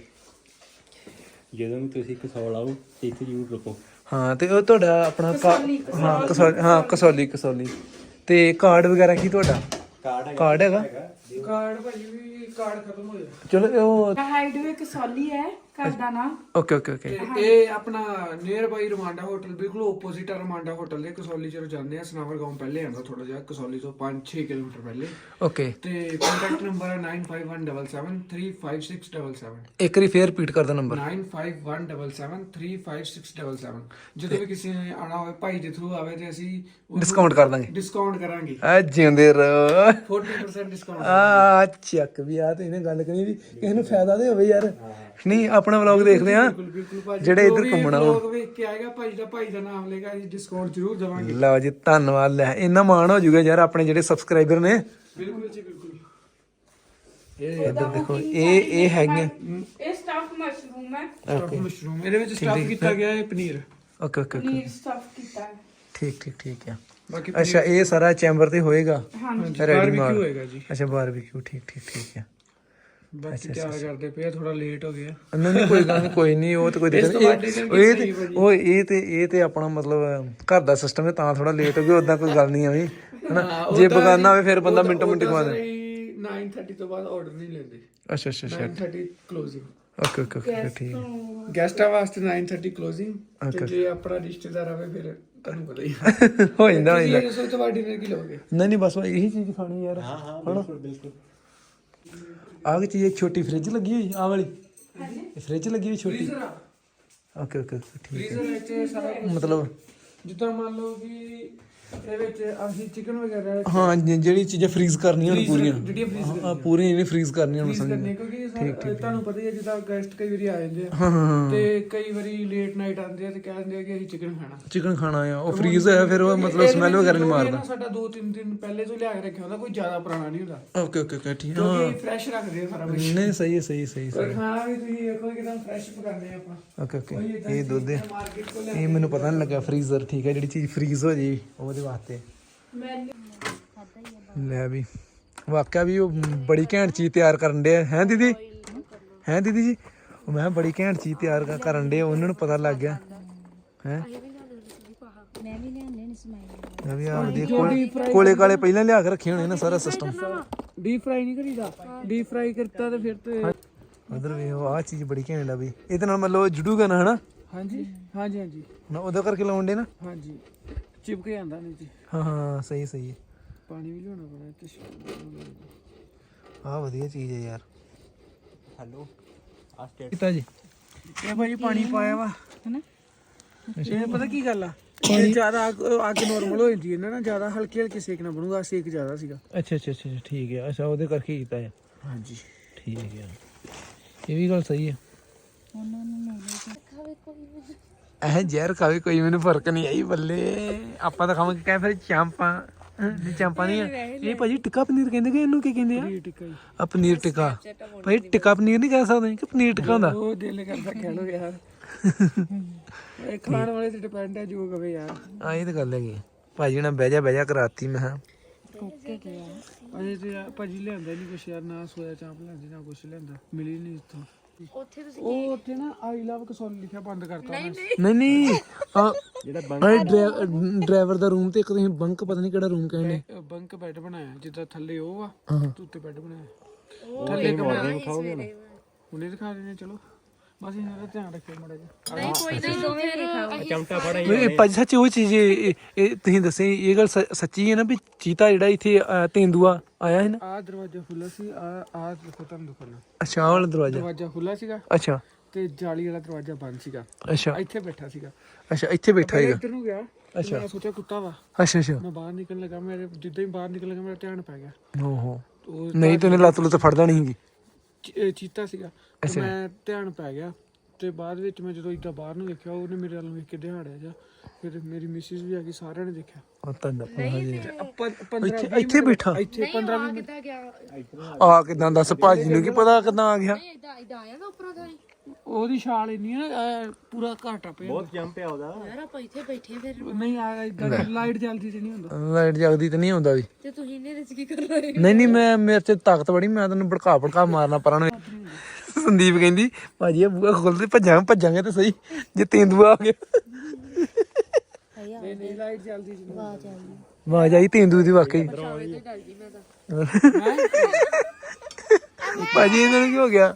[SPEAKER 4] ਜਦੋਂ ਵੀ ਤੁਸੀਂ ਕਸੌਲ ਆਓ ਤੇ ਇੱਥੇ ਜ਼ਰੂਰ ਰੁਕੋ।
[SPEAKER 1] ਹਾਂ ਤੇ ਉਹ ਤੁਹਾਡਾ ਆਪਣਾ ਕਾ- ਹਾਂ ਕਸੌਲੀ ਹਾਂ ਕਸੌਲੀ ਕਸੌਲੀ। ਤੇ ਕਾਰਡ ਵਗੈਰਾ ਕੀ ਤੁਹਾਡਾ?
[SPEAKER 4] ਕਾਰਡ ਹੈਗਾ।
[SPEAKER 1] ਕਾਰਡ ਹੈਗਾ?
[SPEAKER 2] ਕਾਰਡ ਭਾਜੀ ਵੀ ਕਾਰਡ ਖਤਮ ਹੋਇਆ
[SPEAKER 1] ਚਲੋ ਉਹ
[SPEAKER 5] ਹਾਈਡਵੇ ਕਸੌਲੀ ਹੈ। ਘਰ ਦਾ ਨਾਮ?
[SPEAKER 1] ਓਕੇ ਓਕੇ ਓਕੇ
[SPEAKER 2] ਤੇ ਇਹ ਆਪਣਾ ਨੀਅਰ ਬਾਈ ਰਮਾਂਡਾ ਹੋਟਲ ਬਿਲਕੁਲ ਆਪੋਜ਼ਿਟ ਆ ਰਮਾਂਡਾ ਹੋਟਲ ਦੇ ਕਸੌਲੀ ਚ ਜਾਂਦੇ ਆ ਸਨਾਵਰ ਗਾਉਂ ਪਹਿਲੇ ਆਂਦਾ ਥੋੜਾ ਜਿਹਾ ਕਸੌਲੀ ਤੋਂ 5-6 ਕਿਲੋਮੀਟਰ ਪਹਿਲੇ।
[SPEAKER 1] ਓਕੇ
[SPEAKER 2] ਤੇ ਕੰਟੈਕਟ ਨੰਬਰ ਹੈ 9517735677
[SPEAKER 1] ਇੱਕ ਵਾਰੀ ਫੇਰ ਰਿਪੀਟ ਕਰ ਦੋ ਨੰਬਰ
[SPEAKER 2] 9517735677 ਜਦੋਂ ਵੀ ਕਿਸੇ ਨੇ ਆਣਾ ਹੋਵੇ ਭਾਈ ਦੇ ਥਰੂ ਆਵੇ ਤੇ ਅਸੀਂ
[SPEAKER 1] ਡਿਸਕਾਊਂਟ ਕਰ ਦਾਂਗੇ।
[SPEAKER 2] ਡਿਸਕਾਊਂਟ ਕਰਾਂਗੇ।
[SPEAKER 1] ਆ ਜਿਉਂਦੇ ਰਹੋ।
[SPEAKER 2] 40% ਡਿਸਕਾਊਂਟ
[SPEAKER 1] ਆ ਚੱਕ ਵੀ ਆ ਤੇ ਇਹਨੇ ਗੱਲ ਕਰੀ ਵੀ ਕਿਸੇ ਨੂੰ ਫਾਇਦਾ ਤੇ ਹੋਵੇ ਯਾਰ। ਨਹੀਂ ਆਪਣਾ ਵਲੌਗ ਦੇਖਦੇ ਆ ਜਿਹੜੇ ਇੱਧਰ ਘੁੰਮਣਾ ਵਾ।
[SPEAKER 2] ਲੋਕ ਵੇਖ ਕੇ ਆਏਗਾ ਭਾਈ ਦਾ ਭਾਈ ਦਾ ਨਾਮ ਲੇਗਾ ਅਸੀਂ ਡਿਸਕਾਊਂਟ ਜ਼ਰੂਰ ਦੇਵਾਂਗੇ।
[SPEAKER 1] ਲਓ ਜੀ ਧੰਨਵਾਦ ਲੈ। ਇੰਨਾ ਮਾਣ ਹੋ ਜਾਊਗਾ ਯਾਰ ਆਪਣੇ ਜਿਹੜੇ ਸਬਸਕ੍ਰਾਈਬਰ ਨੇ।
[SPEAKER 2] ਬਿਲਕੁਲ ਜੀ ਬਿਲਕੁਲ।
[SPEAKER 1] ਇੱਧਰ ਦੇਖੋ ਇਹ ਇਹ ਹੈਗੀਆਂ।
[SPEAKER 5] ਇਹ ਸਟਫ ਮਸ਼ਰੂਮ ਹੈ।
[SPEAKER 2] ਸਟਫ ਮਸ਼ਰੂਮ ਇਹਦੇ ਵਿੱਚ ਸਟਫ ਕੀਤਾ ਗਿਆ ਹੈ paneer.
[SPEAKER 1] Okay okay okay
[SPEAKER 5] paneer stuff ਕੀਤਾ ਹੈ।
[SPEAKER 1] ਠੀਕ ਠੀਕ ਠੀਕ ਆ
[SPEAKER 2] ਬਾਕੀ
[SPEAKER 1] ਅੱਛਾ ਇਹ ਸਾਰਾ ਚੈਂਬਰ ਤੇ ਹੋਏਗਾ?
[SPEAKER 5] ਹਾਂਜੀ।
[SPEAKER 1] ਰੈਡੀ
[SPEAKER 2] ਬਾਰਬੀਕਿਊ ਹੋਏਗਾ ਜੀ।
[SPEAKER 1] ਅੱਛਾ ਬਾਰਬੀਕਿਊ ਠੀਕ ਠੀਕ ਠੀਕ ਆ
[SPEAKER 2] ਬਾਕੀ ਤਿਆਰ ਕਰਦੇ ਪਏ ਥੋੜਾ ਲੇਟ ਹੋ ਗਿਆ।
[SPEAKER 1] ਨਹੀਂ ਨਹੀਂ ਕੋਈ ਗੱਲ ਨਹੀਂ ਕੋਈ ਨਹੀਂ ਉਹ ਤੇ ਕੋਈ ਦਿੱਕਤ ਨਹੀਂ। ਉਹ ਇਹ ਤੇ। ਉਹ ਇਹ ਤੇ ਇਹ ਤੇ ਆਪਣਾ ਮਤਲਬ ਘਰ ਦਾ ਸਿਸਟਮ ਹੈ ਤਾਂ ਥੋੜਾ ਲੇਟ ਹੋ ਗਿਆ ਉਦਾਂ ਕੋਈ ਗੱਲ ਨਹੀਂ ਆਵੀ ਹਨਾ? ਜੇ ਬਗਾਨਾ ਹੋਵੇ ਫਿਰ ਬੰਦਾ ਮਿੰਟੋ ਮਿੰਟ ਖਵਾ ਦੇ
[SPEAKER 2] 9:30 ਤੋਂ ਬਾਅਦ ਆਰਡਰ ਨਹੀਂ ਲੈਂਦੇ।
[SPEAKER 1] ਅੱਛਾ ਅੱਛਾ ਅੱਛਾ।
[SPEAKER 2] 9:30 ਕਲੋਜ਼ਿੰਗ
[SPEAKER 1] ਓਕੇ ਓਕੇ ਓਕੇ ਠੀਕ। ਹੈ।
[SPEAKER 2] ਗੈਸਟਾਂ ਵਾਸਤੇ 9:30 ਕਲੋਜ਼ਿੰਗ. ਤੇ ਜੇ ਆਪਣਾ ਰਿਸ਼ਤੇਦਾਰ ਆਵੇ ਫਿਰ ਤੁਹਾਨੂੰ ਪਤਾ ਹੀ
[SPEAKER 1] ਹੋ। ਜਾਂਦਾ ਹੋ ਜਾਂਦਾ
[SPEAKER 2] ਇਹ ਦੱਸੋ ਤੁਹਾਡੀ ਨੇ ਕੀ ਲਓਗੇ
[SPEAKER 1] ਨਹੀਂ ਨਹੀਂ ਬਸ ਇਹੀ ਚੀਜ਼ ਖਾਣੀ ਯਾਰ।
[SPEAKER 4] ਹਾਂ ਹਾਂ ਬਿਲਕੁਲ ਬਿਲਕੁਲ।
[SPEAKER 1] ਆਹ ਕੀ ਚੀਜ਼ ਹੈ? ਛੋਟੀ ਫ੍ਰਿਜ ਲੱਗੀ ਹੋਈ ਆਹ ਵਾਲੀ? ਇਹ ਫ੍ਰਿਜ ਲੱਗੀ ਹੋਈ ਛੋਟੀ? ਓਕੇ ਓਕੇ ਠੀਕ
[SPEAKER 2] ਫ੍ਰੀਜ਼ਰ ਵਿੱਚ ਸਾਰਾ
[SPEAKER 1] ਮਤਲਬ
[SPEAKER 2] ਜਿੱਦਾਂ ਮੰਨ ਲਓ ਕਿ ਇਹ ਵਿੱਚ ਅਸੀਂ ਚਿਕਨ ਵਗੈਰਾ
[SPEAKER 1] ਹਾਂ ਜਿ- ਜਿਹੜੀ ਚੀਜ਼ਾਂ ਫ੍ਰੀਜ਼ ਕਰਨੀਆਂ ਨੇ ਪੂਰੀਆਂ।
[SPEAKER 2] ਜਿਹੜੀਆਂ ਫ੍ਰੀਜ਼
[SPEAKER 1] ਹਾਂ ਪੂਰੀਆਂ ਇਹਨੇ ਫ੍ਰੀਜ਼ ਕਰਨੀਆਂ ਹੁਣ ਸਮਝ
[SPEAKER 2] ਕਰਨੇ ਕਿਉਂਕਿ ਸਾ- ਤੁਹਾਨੂੰ ਪਤਾ ਹੀ ਹੈ ਜਿੱਦਾਂ ਗੈਸਟ ਕਈ ਵਾਰੀ ਆ ਜਾਂਦੇ ਆ।
[SPEAKER 1] ਹਾਂ ਹਾਂ ਹਾਂ।
[SPEAKER 2] ਤੇ ਕਈ ਵਾਰੀ ਲੇਟ ਨਾਈਟ ਆਉਂਦੇ ਆ ਤੇ ਕਹਿ ਦਿੰਦੇ ਆ ਕਿ ਅਸੀਂ ਚਿਕਨ ਖਾਣਾ।
[SPEAKER 1] ਚਿਕਨ ਖਾਣਾ ਆ ਉਹ ਫ੍ਰੀਜ਼ ਹੋਇਆ ਫਿਰ ਉਹ ਮਤਲਬ ਸਮੈਲ ਵਗੈਰਾ ਨਹੀਂ ਮਾਰਦਾ।
[SPEAKER 2] ਸਾਡਾ 2-3 ਦਿਨ ਪਹਿਲੇ ਤੋਂ ਲਿਆ ਕੇ ਰੱਖਿਆ ਹੁੰਦਾ ਕੋਈ ਜ਼ਿਆਦਾ ਪੁਰਾਣਾ ਨਹੀਂ ਹੁੰਦਾ।
[SPEAKER 1] ਓਕੇ ਓਕੇ ਓਕੇ ਠੀਕ
[SPEAKER 2] ਕਿਉਂਕਿ
[SPEAKER 1] ਹਾਂ।
[SPEAKER 2] ਇਹ ਫਰੈਸ਼ ਰੱਖਦੇ ਆ ਸਾਰਾ ਕੁਝ
[SPEAKER 1] ਨਹੀਂ ਸਹੀ ਹੈ ਸਹੀ ਸਹੀ
[SPEAKER 2] ਪਰ
[SPEAKER 1] ਸਹੀ
[SPEAKER 2] ਖਾਣਾ ਵੀ ਤੁਸੀਂ ਦੇਖੋ ਕਿਦਾਂ ਫਰੈਸ਼ ਪਕਾਉਂਦੇ ਆ ਆਪਾਂ।
[SPEAKER 1] ਓਕੇ ਓਕੇ ਇਹ ਦੁੱਧ ਹੈ।
[SPEAKER 2] ਮਾਰਕੀਟ ਤੋਂ
[SPEAKER 1] ਇਹ ਮੈਨੂੰ ਪਤਾ ਨਹੀਂ ਲੱਗਾ ਫ੍ਰੀਜ਼ਰ ਠੀਕ ਹੈ ਜਿਹੜੀ ਚੀਜ਼ ਫ੍ਰੀਜ਼ ਹੋ ਜੇ ਉਹਦੇ ਵਾਸਤੇ। ਲੈ ਵੀ। ਵਾਕਿਆ ਵੀ ਉਹ ਬੜੀ ਘੈਂਟ ਚੀਜ਼ ਤਿਆਰ ਕਰਨ ਦੇ ਹੈ ਦੀਦੀ? ਹੈ ਦੀਦੀ ਜੀ? ਉਹ ਮੈਂ ਕਿਹਾ ਬੜੀ ਘੈਂਟ ਚੀਜ਼ ਤਿਆਰ ਕ- ਕਰਨ ਦੇ ਉਹਨਾਂ ਨੂੰ ਪਤਾ ਲੱਗ ਗਿਆ। ਹੈ?
[SPEAKER 3] ਮੈਂ ਵੀ ਲਿਆਣੇ ਨਹੀਂ ਸਮਾਈ।
[SPEAKER 1] ਮੈਂ ਵੀ ਆ ਵਧੀਆ ਕੋਲੇ ਕੋਲੇ ਕਾਲੇ ਪਹਿਲਾਂ ਲਿਆ ਕੇ ਰੱਖੇ ਹੋਣੇ ਨਾ ਸਾਰਾ ਸਿਸਟਮ
[SPEAKER 2] ਡੀਪ ਫਰਾਈ ਨਹੀਂ ਕਰੀਦਾ। ਡੀਪ ਫਰਾਈ ਕਰਤਾ ਤੇ ਫਿਰ ਤੇ
[SPEAKER 1] ਉਧਰ ਵੀ ਉਹ ਆ ਚੀਜ਼ ਬੜੀ ਘੈਂਟ ਆ ਵੀ। ਇਹਦੇ ਨਾਲ ਮਤਲਬ ਜੁੜੂਗਾ ਨਾ ਹਨਾ?
[SPEAKER 2] ਹਾਂਜੀ। ਹਾਂਜੀ ਹਾਂਜੀ।
[SPEAKER 1] ਨਾ ਉਹਦਾ ਕਰਕੇ ਲਾਉਣ ਦੇ ਨਾ?
[SPEAKER 2] ਹਾਂਜੀ। ਚਿਪਕ ਜਾਂਦਾ ਨਹੀਂ ਜੀ
[SPEAKER 1] ਹਾਂ ਹਾਂ ਸਹੀ ਸਹੀ ਹੈ
[SPEAKER 2] ਪਾਣੀ ਵੀ ਲਿਆਉਣਾ ਪੈਣਾ ਤੇ
[SPEAKER 1] ਆ ਵਧੀਆ ਚੀਜ਼ ਹੈ ਯਾਰ
[SPEAKER 4] ਹੈਲੋ ਆ ਸਟੇਟ
[SPEAKER 1] ਕੀਤਾ ਜੀ
[SPEAKER 2] ਇਹ ਭਾਜੀ ਪਾਣੀ ਪਾਇਆ ਵਾ ਹੈਨਾ ਇਹ ਪਤਾ ਕੀ ਗੱਲ ਆ ਇਹ ਜ਼ਿਆਦਾ ਅੱਗ ਅੱਗ ਨਾਰਮਲ ਹੋ ਜਾਂਦੀ ਹੈ ਨਾ ਨਾ ਜ਼ਿਆਦਾ ਹਲਕੀ ਹਲਕੀ ਸੇਕ ਨਾ ਬਣੂਗਾ ਸੇਕ ਜ਼ਿਆਦਾ ਸੀਗਾ
[SPEAKER 1] ਅੱਛਾ ਅੱਛਾ ਅੱਛਾ ਠੀਕ ਹੈ ਅੱਛਾ ਉਹਦੇ ਕਰਕੇ ਕੀਤਾ ਹੈ
[SPEAKER 2] ਹਾਂਜੀ
[SPEAKER 1] ਠੀਕ ਹੈ ਇਹ ਵੀ ਗੱਲ ਸਹੀ ਹੈ ਇਹ ਜ਼ਹਿਰ ਖਾਵੇ ਕੋਈ ਮੈਨੂੰ ਫ਼ਰਕ ਨਹੀਂ ਆਈ ਬੱਲੇ। ਆਪਾਂ ਤਾਂ ਖਾਵਾਂਗੇ ਕਹਿ ਫਿਰ ਚਾਂਪਾਂ। ਨਹੀਂ ਚਾਂਪਾਂ ਨਹੀਂ ਆ। ਇਹ ਭਾਜੀ ਟਿੱਕਾ ਪਨੀਰ ਕਹਿੰਦੇ ਕਿ ਇਹਨੂੰ ਕੀ ਕਹਿੰਦੇ ਆ?
[SPEAKER 2] ਟਿੱਕਾ ਜੀ
[SPEAKER 1] ਆ ਪਨੀਰ ਟਿੱਕਾ। ਭਾਈ ਟਿੱਕਾ ਪਨੀਰ ਨਹੀਂ ਕਹਿ ਸਕਦੇ ਕਿ ਪਨੀਰ ਟਿੱਕਾ ਹੁੰਦਾ?
[SPEAKER 2] ਉਹ ਦਿਲ ਕਰਦਾ ਕਹਿ ਲੋ ਯਾਰ। ਇਹ ਖਾਣ ਵਾਲੇ ਤੇ ਡਿਪੈਂਡ ਹੈ ਜੋ ਕਵੇ ਯਾਰ।
[SPEAKER 1] ਆ ਇਹ ਤਾਂ ਗੱਲ ਹੈਗੀ। ਭਾਜੀ ਨੇ ਬਹਿ ਜਾ ਬਹਿ ਜਾ ਕਰਾਤੀ ਮੈਂ
[SPEAKER 3] ਗਿਆ
[SPEAKER 2] ਅਜੇ ਤੇ ਯਾਰ ਭਾਜੀ ਲਿਆਂਦਾ ਨਹੀਂ ਕੁਛ ਯਾਰ ਨਾ ਸੋਇਆ ਚਾਂਪ ਲਿਆਂਦੀ ਨਾ ਕੁਛ ਲਿਆਂਦਾ। ਮਿਲੀ ਨਹੀਂ ਇੱਥੋਂ।
[SPEAKER 5] ਉੱਥੇ ਤੁਸੀਂ
[SPEAKER 2] ਉਹ ਉੱਥੇ ਨਾ ਆਈ ਲਵ ਕਸੌਲੀ ਲਿਖਿਆ ਬੰਦ ਕਰਤਾ ਮੈਂ।
[SPEAKER 1] ਨਹੀਂ। ਨਹੀਂ ਆ ਜਿਹੜਾ ਡਰਾਈਵਰ ਦਾ ਰੂਮ ਤੇ ਇੱਕ ਤੁਸੀਂ ਬੰਕ ਪਤਾ ਨਹੀਂ ਕਿਹੜਾ ਰੂਮ ਕਹਿੰਦੇ।
[SPEAKER 2] ਬੰਕ ਬੈੱਡ ਬਣਾਇਆ ਜਿੱਦਾਂ ਥੱਲੇ ਉਹ ਆ ਤੇ ਉੱਤੇ ਬੈੱਡ ਬਣਾਇਆ। ਥੱਲੇ ਕਮਰਾ ਹੁਣੇ ਦਿਖਾ ਦਿੰਦੇ ਆ, ਚਲੋ। ਬਸ ਇਹਨਾਂ ਦਾ ਧਿਆਨ ਰੱਖਿਓ ਮੜਾ ਜੀ
[SPEAKER 5] ਨਹੀਂ ਕੋਈ ਨਹੀਂ ਦੋਵੇਂ ਵੇਖਾਓ
[SPEAKER 4] ਚਮਟਾ ਫੜਾ
[SPEAKER 1] ਇਹ ਭਾਜੀ ਸੱਚ ਉਹ ਚੀਜ਼ ਇਹ- ਇਹ ਇਹ ਤੁਸੀਂ ਦੱਸੇ ਇਹ ਗੱਲ ਸ- ਸੱਚੀ ਹੈ ਨਾ ਵੀ ਚੀਤਾ ਜਿਹੜਾ ਇੱਥੇ ਅ, ਤੇਂਦੂਆ ਆਇਆ ਹੈ ਨਾ?
[SPEAKER 2] ਆਹ ਦਰਵਾਜ਼ਾ ਖੁੱਲਾ ਸੀ ਆ ਆ ਦੇਖੋ ਤੁਹਾਨੂੰ ਦਿਖਾਉਣਾ।
[SPEAKER 1] ਅੱਛਾ ਆਹ ਵਾਲਾ ਦਰਵਾਜ਼ਾ।
[SPEAKER 2] ਦਰਵਾਜ਼ਾ ਖੁੱਲਾ ਸੀਗਾ
[SPEAKER 1] ਅੱਛਾ।
[SPEAKER 2] ਤੇ ਜਾਲੀ ਵਾਲਾ ਦਰਵਾਜ਼ਾ ਬੰਦ ਸੀਗਾ।
[SPEAKER 1] ਅੱਛਾ।
[SPEAKER 2] ਇੱਥੇ ਬੈਠਾ ਸੀਗਾ।
[SPEAKER 1] ਅੱਛਾ ਇੱਥੇ ਬੈਠਾ ਹੈਗਾ
[SPEAKER 2] ਇੱਧਰ ਨੂੰ ਗਿਆ
[SPEAKER 1] ਅੱਛਾ।
[SPEAKER 2] ਮੈਂ ਸੋਚਿਆ ਕੁੱਤਾ ਵਾ।
[SPEAKER 1] ਅੱਛਾ ਅੱਛਾ।
[SPEAKER 2] ਮੈਂ ਬਾਹਰ ਨਿਕਲਣ ਲੱਗਾ ਮੇਰੇ ਜਿੱਦਾਂ ਹੀ ਬਾਹਰ ਨਿਕਲ ਲੱਗਾ ਮੇਰਾ ਧਿਆਨ ਪੈ ਗਿਆ।
[SPEAKER 1] ਓਹੋ।
[SPEAKER 2] ਉਹ
[SPEAKER 1] ਨਹੀਂ ਤੇ ਉਹਨੇ ਲੱਤ ਲੁੱਤ ਫੜਦਾ ਨਹੀਂ ਸੀਗੀ।
[SPEAKER 2] ਚੀ- ਚੀਤਾ ਸੀਗਾ। ਤੇ ਮੈਂ ਧਿਆਨ ਪੈ ਗਿਆ। ਤੇ ਬਾਅਦ ਵਿੱਚ ਮੈਂ ਜਦੋਂ ਇਦਾਂ ਬਾਹਰ ਨੂੰ ਵੇਖਿਆ ਉਹਨੇ ਮੇਰੇ ਵੱਲ ਨੂੰ ਵੇਖ ਕੇ ਦਿਹਾੜਿਆ ਜਾ ਫਿਰ ਮੇਰੀ ਮਿਸਿਸ ਵੀ ਆ ਗਈ ਸਾਰਿਆਂ ਨੇ ਦੇਖਿਆ।
[SPEAKER 1] ਉਹ ਤਾਂ ਹਜੇ
[SPEAKER 2] ਆਪਾਂ 15
[SPEAKER 1] ਇੱਥੇ ਇੱਥੇ ਬੈਠਾ।
[SPEAKER 2] ਇੱਥੇ 15 20 ਮਿੰਟ।
[SPEAKER 5] ਕਿੱਦਾਂ ਗਿਆ?
[SPEAKER 1] ਆ ਕਿਦਾਂ ਦੱਸ ਭਾਜੀ ਨੂੰ ਕੀ ਪਤਾ ਕਿਦਾਂ ਆ ਗਿਆ?
[SPEAKER 5] ਇਦਾਂ ਇਦਾਂ ਆਇਆ ਨਾ ਉੱਪਰੋਂ ਤਾਂ
[SPEAKER 2] ਉਹਦੀ ਛਾਲ ਇੰਨੀ ਨਾ ਐ ਪੂਰਾ ਘਾਟਾ ਪਿਆ
[SPEAKER 4] ਬਹੁਤ ਜੰਪ ਆ ਉਹਦਾ।
[SPEAKER 5] ਯਾਰ ਆਪਾਂ ਇੱਥੇ ਬੈਠੇ ਫਿਰ।
[SPEAKER 2] ਨਹੀਂ ਆ ਲਾਈਟ ਜਲਦੀ ਤੇ ਨਹੀਂ ਹੁੰਦਾ।
[SPEAKER 1] ਲਾਈਟ ਜਗਦੀ ਤੇ ਨਹੀਂ ਆਉਂਦਾ ਵੀ।
[SPEAKER 5] ਤੇ ਤੁਸੀਂ ਇਹਨੇ ਵਿੱਚ ਕੀ ਕਰ ਰਹੇ
[SPEAKER 1] ਨਹੀਂ ਨਹੀਂ ਮੈਂ ਮੇਰੇ ਚ ਤਾਕਤ ਬੜੀ ਮੈਂ ਤੈਨੂੰ ਭੜਕਾ ਭੜਕਾ ਮਾਰਨਾ ਪਰਾਂ ਨੂੰ। ਸੰਦੀਪ ਕਹਿੰਦੀ ਭਾਜੀ ਇਹ ਬੂਆ ਖੋਲਦੇ ਭੱਜਾਂ ਭੱਜਾਂਗੇ ਤੇ ਸਹੀ ਜੇ ਤੇਂਦੂਆ ਆ ਗਿਆ।
[SPEAKER 2] ਨਹੀਂ ਨਹੀਂ ਲਾਈਟ ਜਲਦੀ ਤੇ ਨਹੀਂ
[SPEAKER 1] ਆਵਾਜ਼ ਆਈ ਤੇਂਦੂ ਦੀ ਵਾਕਈ। ਭਾਜੀ ਇਹਨਾਂ ਨੂੰ ਕੀ ਹੋ ਗਿਆ?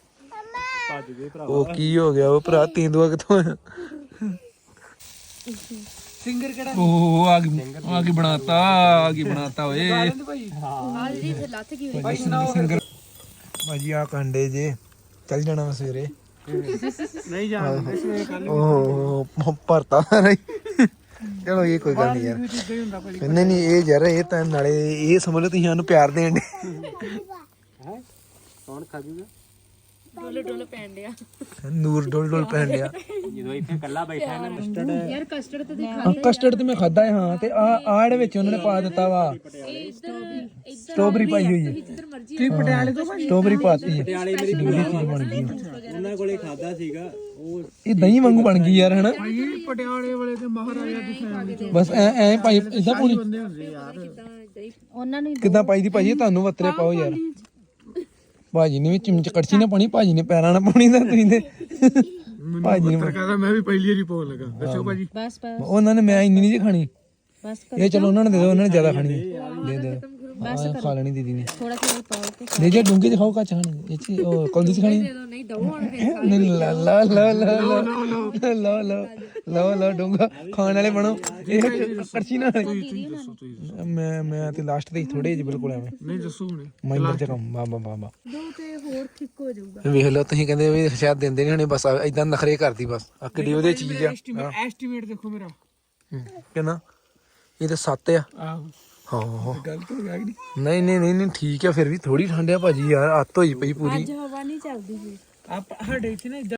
[SPEAKER 4] ਭੱਜ ਗਏ ਭਰਾ
[SPEAKER 1] ਉਹ ਕੀ ਹੋ ਗਿਆ ਉਹ ਭਰਾ ਤੇਂਦੂਆ ਕਿੱਥੋਂ ਆਇਆ
[SPEAKER 2] ਸਿੰਗਰ ਕਿਹੜਾ?
[SPEAKER 1] ਉਹ ਆ ਗਈ ਆ ਗਈ ਬਣਾਤਾ ਆ ਗਈ ਬਣਾਤਾ ਓਏ।
[SPEAKER 2] ਕਹਿੰਦੇ ਭਾਈ?
[SPEAKER 5] ਆ ਜੀ ਇੱਥੇ ਲੱਥ ਗਈ ਹੋਈ।
[SPEAKER 2] ਭਾਈ ਸੁਣਾਓ ਫਿਰ।
[SPEAKER 1] ਭਾਜੀ ਆ ਕੰਡੇ ਜੇ। ਚੱਲ ਜਾਣਾ ਸਵੇਰੇ।
[SPEAKER 2] ਨਹੀਂ ਜਾਣਦੇ ਇਸ ਕੱਲ
[SPEAKER 1] ਉਹ ਭਰਤਾ ਨਹੀਂ ਚਲੋ ਇਹ ਕੋਈ ਗੱਲ ਨਹੀਂ ਯਾਰ।
[SPEAKER 2] ਹੀ
[SPEAKER 1] ਨਹੀਂ ਨਹੀਂ ਇਹ ਯਾਰ ਇਹ ਤਾਂ ਨਾਲੇ ਇਹ ਸਮਝ ਲਓ ਤੁਸੀਂ ਸਾਨੂੰ ਪਿਆਰ ਦੇਣ ਦੇ।
[SPEAKER 4] ਕੌਣ ਖਾ ਜੂਗਾ?
[SPEAKER 5] ਡੋਲੇ ਡੋਲੇ ਪੈਣ ਡਿਆ।
[SPEAKER 1] ਨੂਰ ਡੋਲ ਡੋਲ ਪੈਣ ਡਿਆ।
[SPEAKER 4] ਜਦੋਂ ਇੱਥੇ ਇਕੱਲਾ ਬੈਠਾ ਹੈ। ਨਾ ਮਸਟਰਡ
[SPEAKER 5] ਯਾਰ ਕਸਟਰਡ ਤੇ ਦਿਖਾ
[SPEAKER 1] ਕਸਟਰਡ ਤੇ ਮੈਂ ਖਾਦਾ ਹੈ ਹਾਂ ਤੇ ਆ ਆੜ ਵਿੱਚ ਉਹਨਾਂ ਨੇ ਪਾ ਦਿੱਤਾ ਵਾ। ਸਟ੍ਰਾਬੇਰੀ ਪਾਈ ਹੋਈ ਹੈ
[SPEAKER 2] ਕੀ ਪਟਿਆਲੇ ਤੋਂ ਭਾਜੀ?
[SPEAKER 1] ਸਟ੍ਰਾਬੇਰੀ ਪਾਤੀ ਹੈ
[SPEAKER 4] ਪਟਿਆਲੇ ਮੇਰੀ
[SPEAKER 1] ਦੂਜੀ ਚੀਜ਼ ਬਣ ਗਈ
[SPEAKER 4] ਉਹਨਾਂ ਕੋਲੇ ਖਾਦਾ ਸੀਗਾ ਉਹ
[SPEAKER 1] ਇਹ ਦਹੀਂ ਵਾਂਗੂ ਬਣ ਗਈ ਯਾਰ ਹਨਾ?
[SPEAKER 2] ਭਾਈ ਪਟਿਆਲੇ ਵਾਲੇ ਤੇ ਮਹਾਰਾਜਾ ਦੀ ਫੈਮਿਲੀ
[SPEAKER 1] ਬਸ ਐ ਐ ਭਾਈ ਇਦਾਂ
[SPEAKER 3] ਉਹਨਾਂ ਨੂੰ
[SPEAKER 1] ਕਿਦਾਂ ਪਾਈ ਦੀ ਭਾਜੀ? ਤੁਹਾਨੂੰ ਵੱਤਰੇ ਪਾਓ ਯਾਰ। ਭਾਜੀ ਨੇ ਵੀ ਚਮਚ ਕੜਛੀ ਨਾ ਪਾਣੀ ਭਾਜੀ ਨੇ ਪੈਰਾਂ ਨਾਲ ਪਾਣੀ ਦਾ ਤੁਸੀਂ ਤੇ। ਭਾਜੀ ਨੇ
[SPEAKER 2] ਕਹਿੰਦਾ ਮੈਂ ਵੀ ਪਹਿਲੀ ਵਾਰੀ ਪਾਉਣ ਲੱਗਾ। ਦੱਸੋ ਭਾਜੀ।
[SPEAKER 3] ਬਸ ਬਸ।
[SPEAKER 1] ਉਹਨਾਂ ਨੇ ਮੈਂ ਇੰਨੀ ਨਹੀਂ ਜੀ ਖਾਣੀ।
[SPEAKER 3] ਬਸ
[SPEAKER 1] ਇਹ ਚਲੋ ਉਹਨਾਂ ਨੇ ਦੇ ਦਿਓ ਉਹਨਾਂ ਨੇ ਜ਼ਿਆਦਾ ਖਾਣੀ ਹੈ। ਦੇ ਆਹ ਖਾ ਲੈਣੀ ਦੀਦੀ ਨੇ।
[SPEAKER 5] ਥੋੜਾ ਥੋੜਾ ਪਾਓ ਤੇ
[SPEAKER 1] ਦੇ ਜੇ ਡੂੰਗੇ ਦਿਖਾਓ ਕਾ ਚਾਹਣੀ ਇਹ ਚ ਉਹ ਕੌਲਦੀ ਚ ਖਾਣੀ
[SPEAKER 5] ਜਦੋਂ ਨਹੀਂ ਦਊ ਹੁਣ ਫੇਰ
[SPEAKER 1] ਨਹੀਂ ਲਾ ਲਾ ਲਾ ਲਾ ਲਾ। ਲਾ ਲਾ ਲਾ ਲਾ ਡੂੰਗਾ ਖਾਣ ਵਾਲੇ ਬਣੋ। ਇਹ ਕੜਛੀ ਨਾਲ। ਮੈਂ ਮੈਂ ਤੇ ਲਾਸਟ ਤੇ ਥੋੜੇ ਜਿਹੇ ਬਿਲਕੁਲ ਐਵੇਂ।
[SPEAKER 2] ਨਹੀਂ ਦੱਸੋ ਹੁਣੇ।
[SPEAKER 1] ਮਾਈਂਡਰ ਚ ਕੰਮ। ਬਾ ਬਾ ਬਾ ਬਾ
[SPEAKER 5] ਦੋ ਤੇ ਹੋਰ ਠੀਕ ਹੋ ਜਾਊਗਾ।
[SPEAKER 1] ਵੇਖ ਲਓ ਤੁਸੀਂ ਕਹਿੰਦੇ ਵੀ ਸ਼ਾਇਦ ਦਿੰਦੇ ਨਹੀਂ ਹੋਣੇ ਬਸ ਇਦਾਂ ਨਖਰੇ ਕਰਦੀ ਬਸ। ਆ ਕਿੱਡੀ ਉਹਦੇ ਚੀਜ਼ ਆ।
[SPEAKER 2] ਐਸਟੀਮੇਟ ਦੇਖੋ ਮੇਰਾ।
[SPEAKER 1] ਹੂੰ, ਕਿੰਨਾ? ਇਹ ਤਾਂ 7 ਆ।
[SPEAKER 2] ਆਹੋ।
[SPEAKER 1] ਹਾਂ। ਹਾਂ
[SPEAKER 2] ਹੋ ਗਿਆ ਕਿ
[SPEAKER 1] ਨਹੀਂ ਨਹੀਂ ਨਹੀਂ ਠੀਕ ਆ ਫਿਰ ਵੀ ਥੋੜੀ ਠੰਡ ਆ ਭਾਜੀ ਯਾਰ ਅੱਤ ਹੋਈ ਪਈ ਪੂਰੀ।
[SPEAKER 5] ਹਵਾ ਨਹੀਂ ਚੱਲਦੀ ਜੀ।
[SPEAKER 2] ਆਪ ਸਾਡੇ ਇੱਥੇ ਨਾ ਏਦਾਂ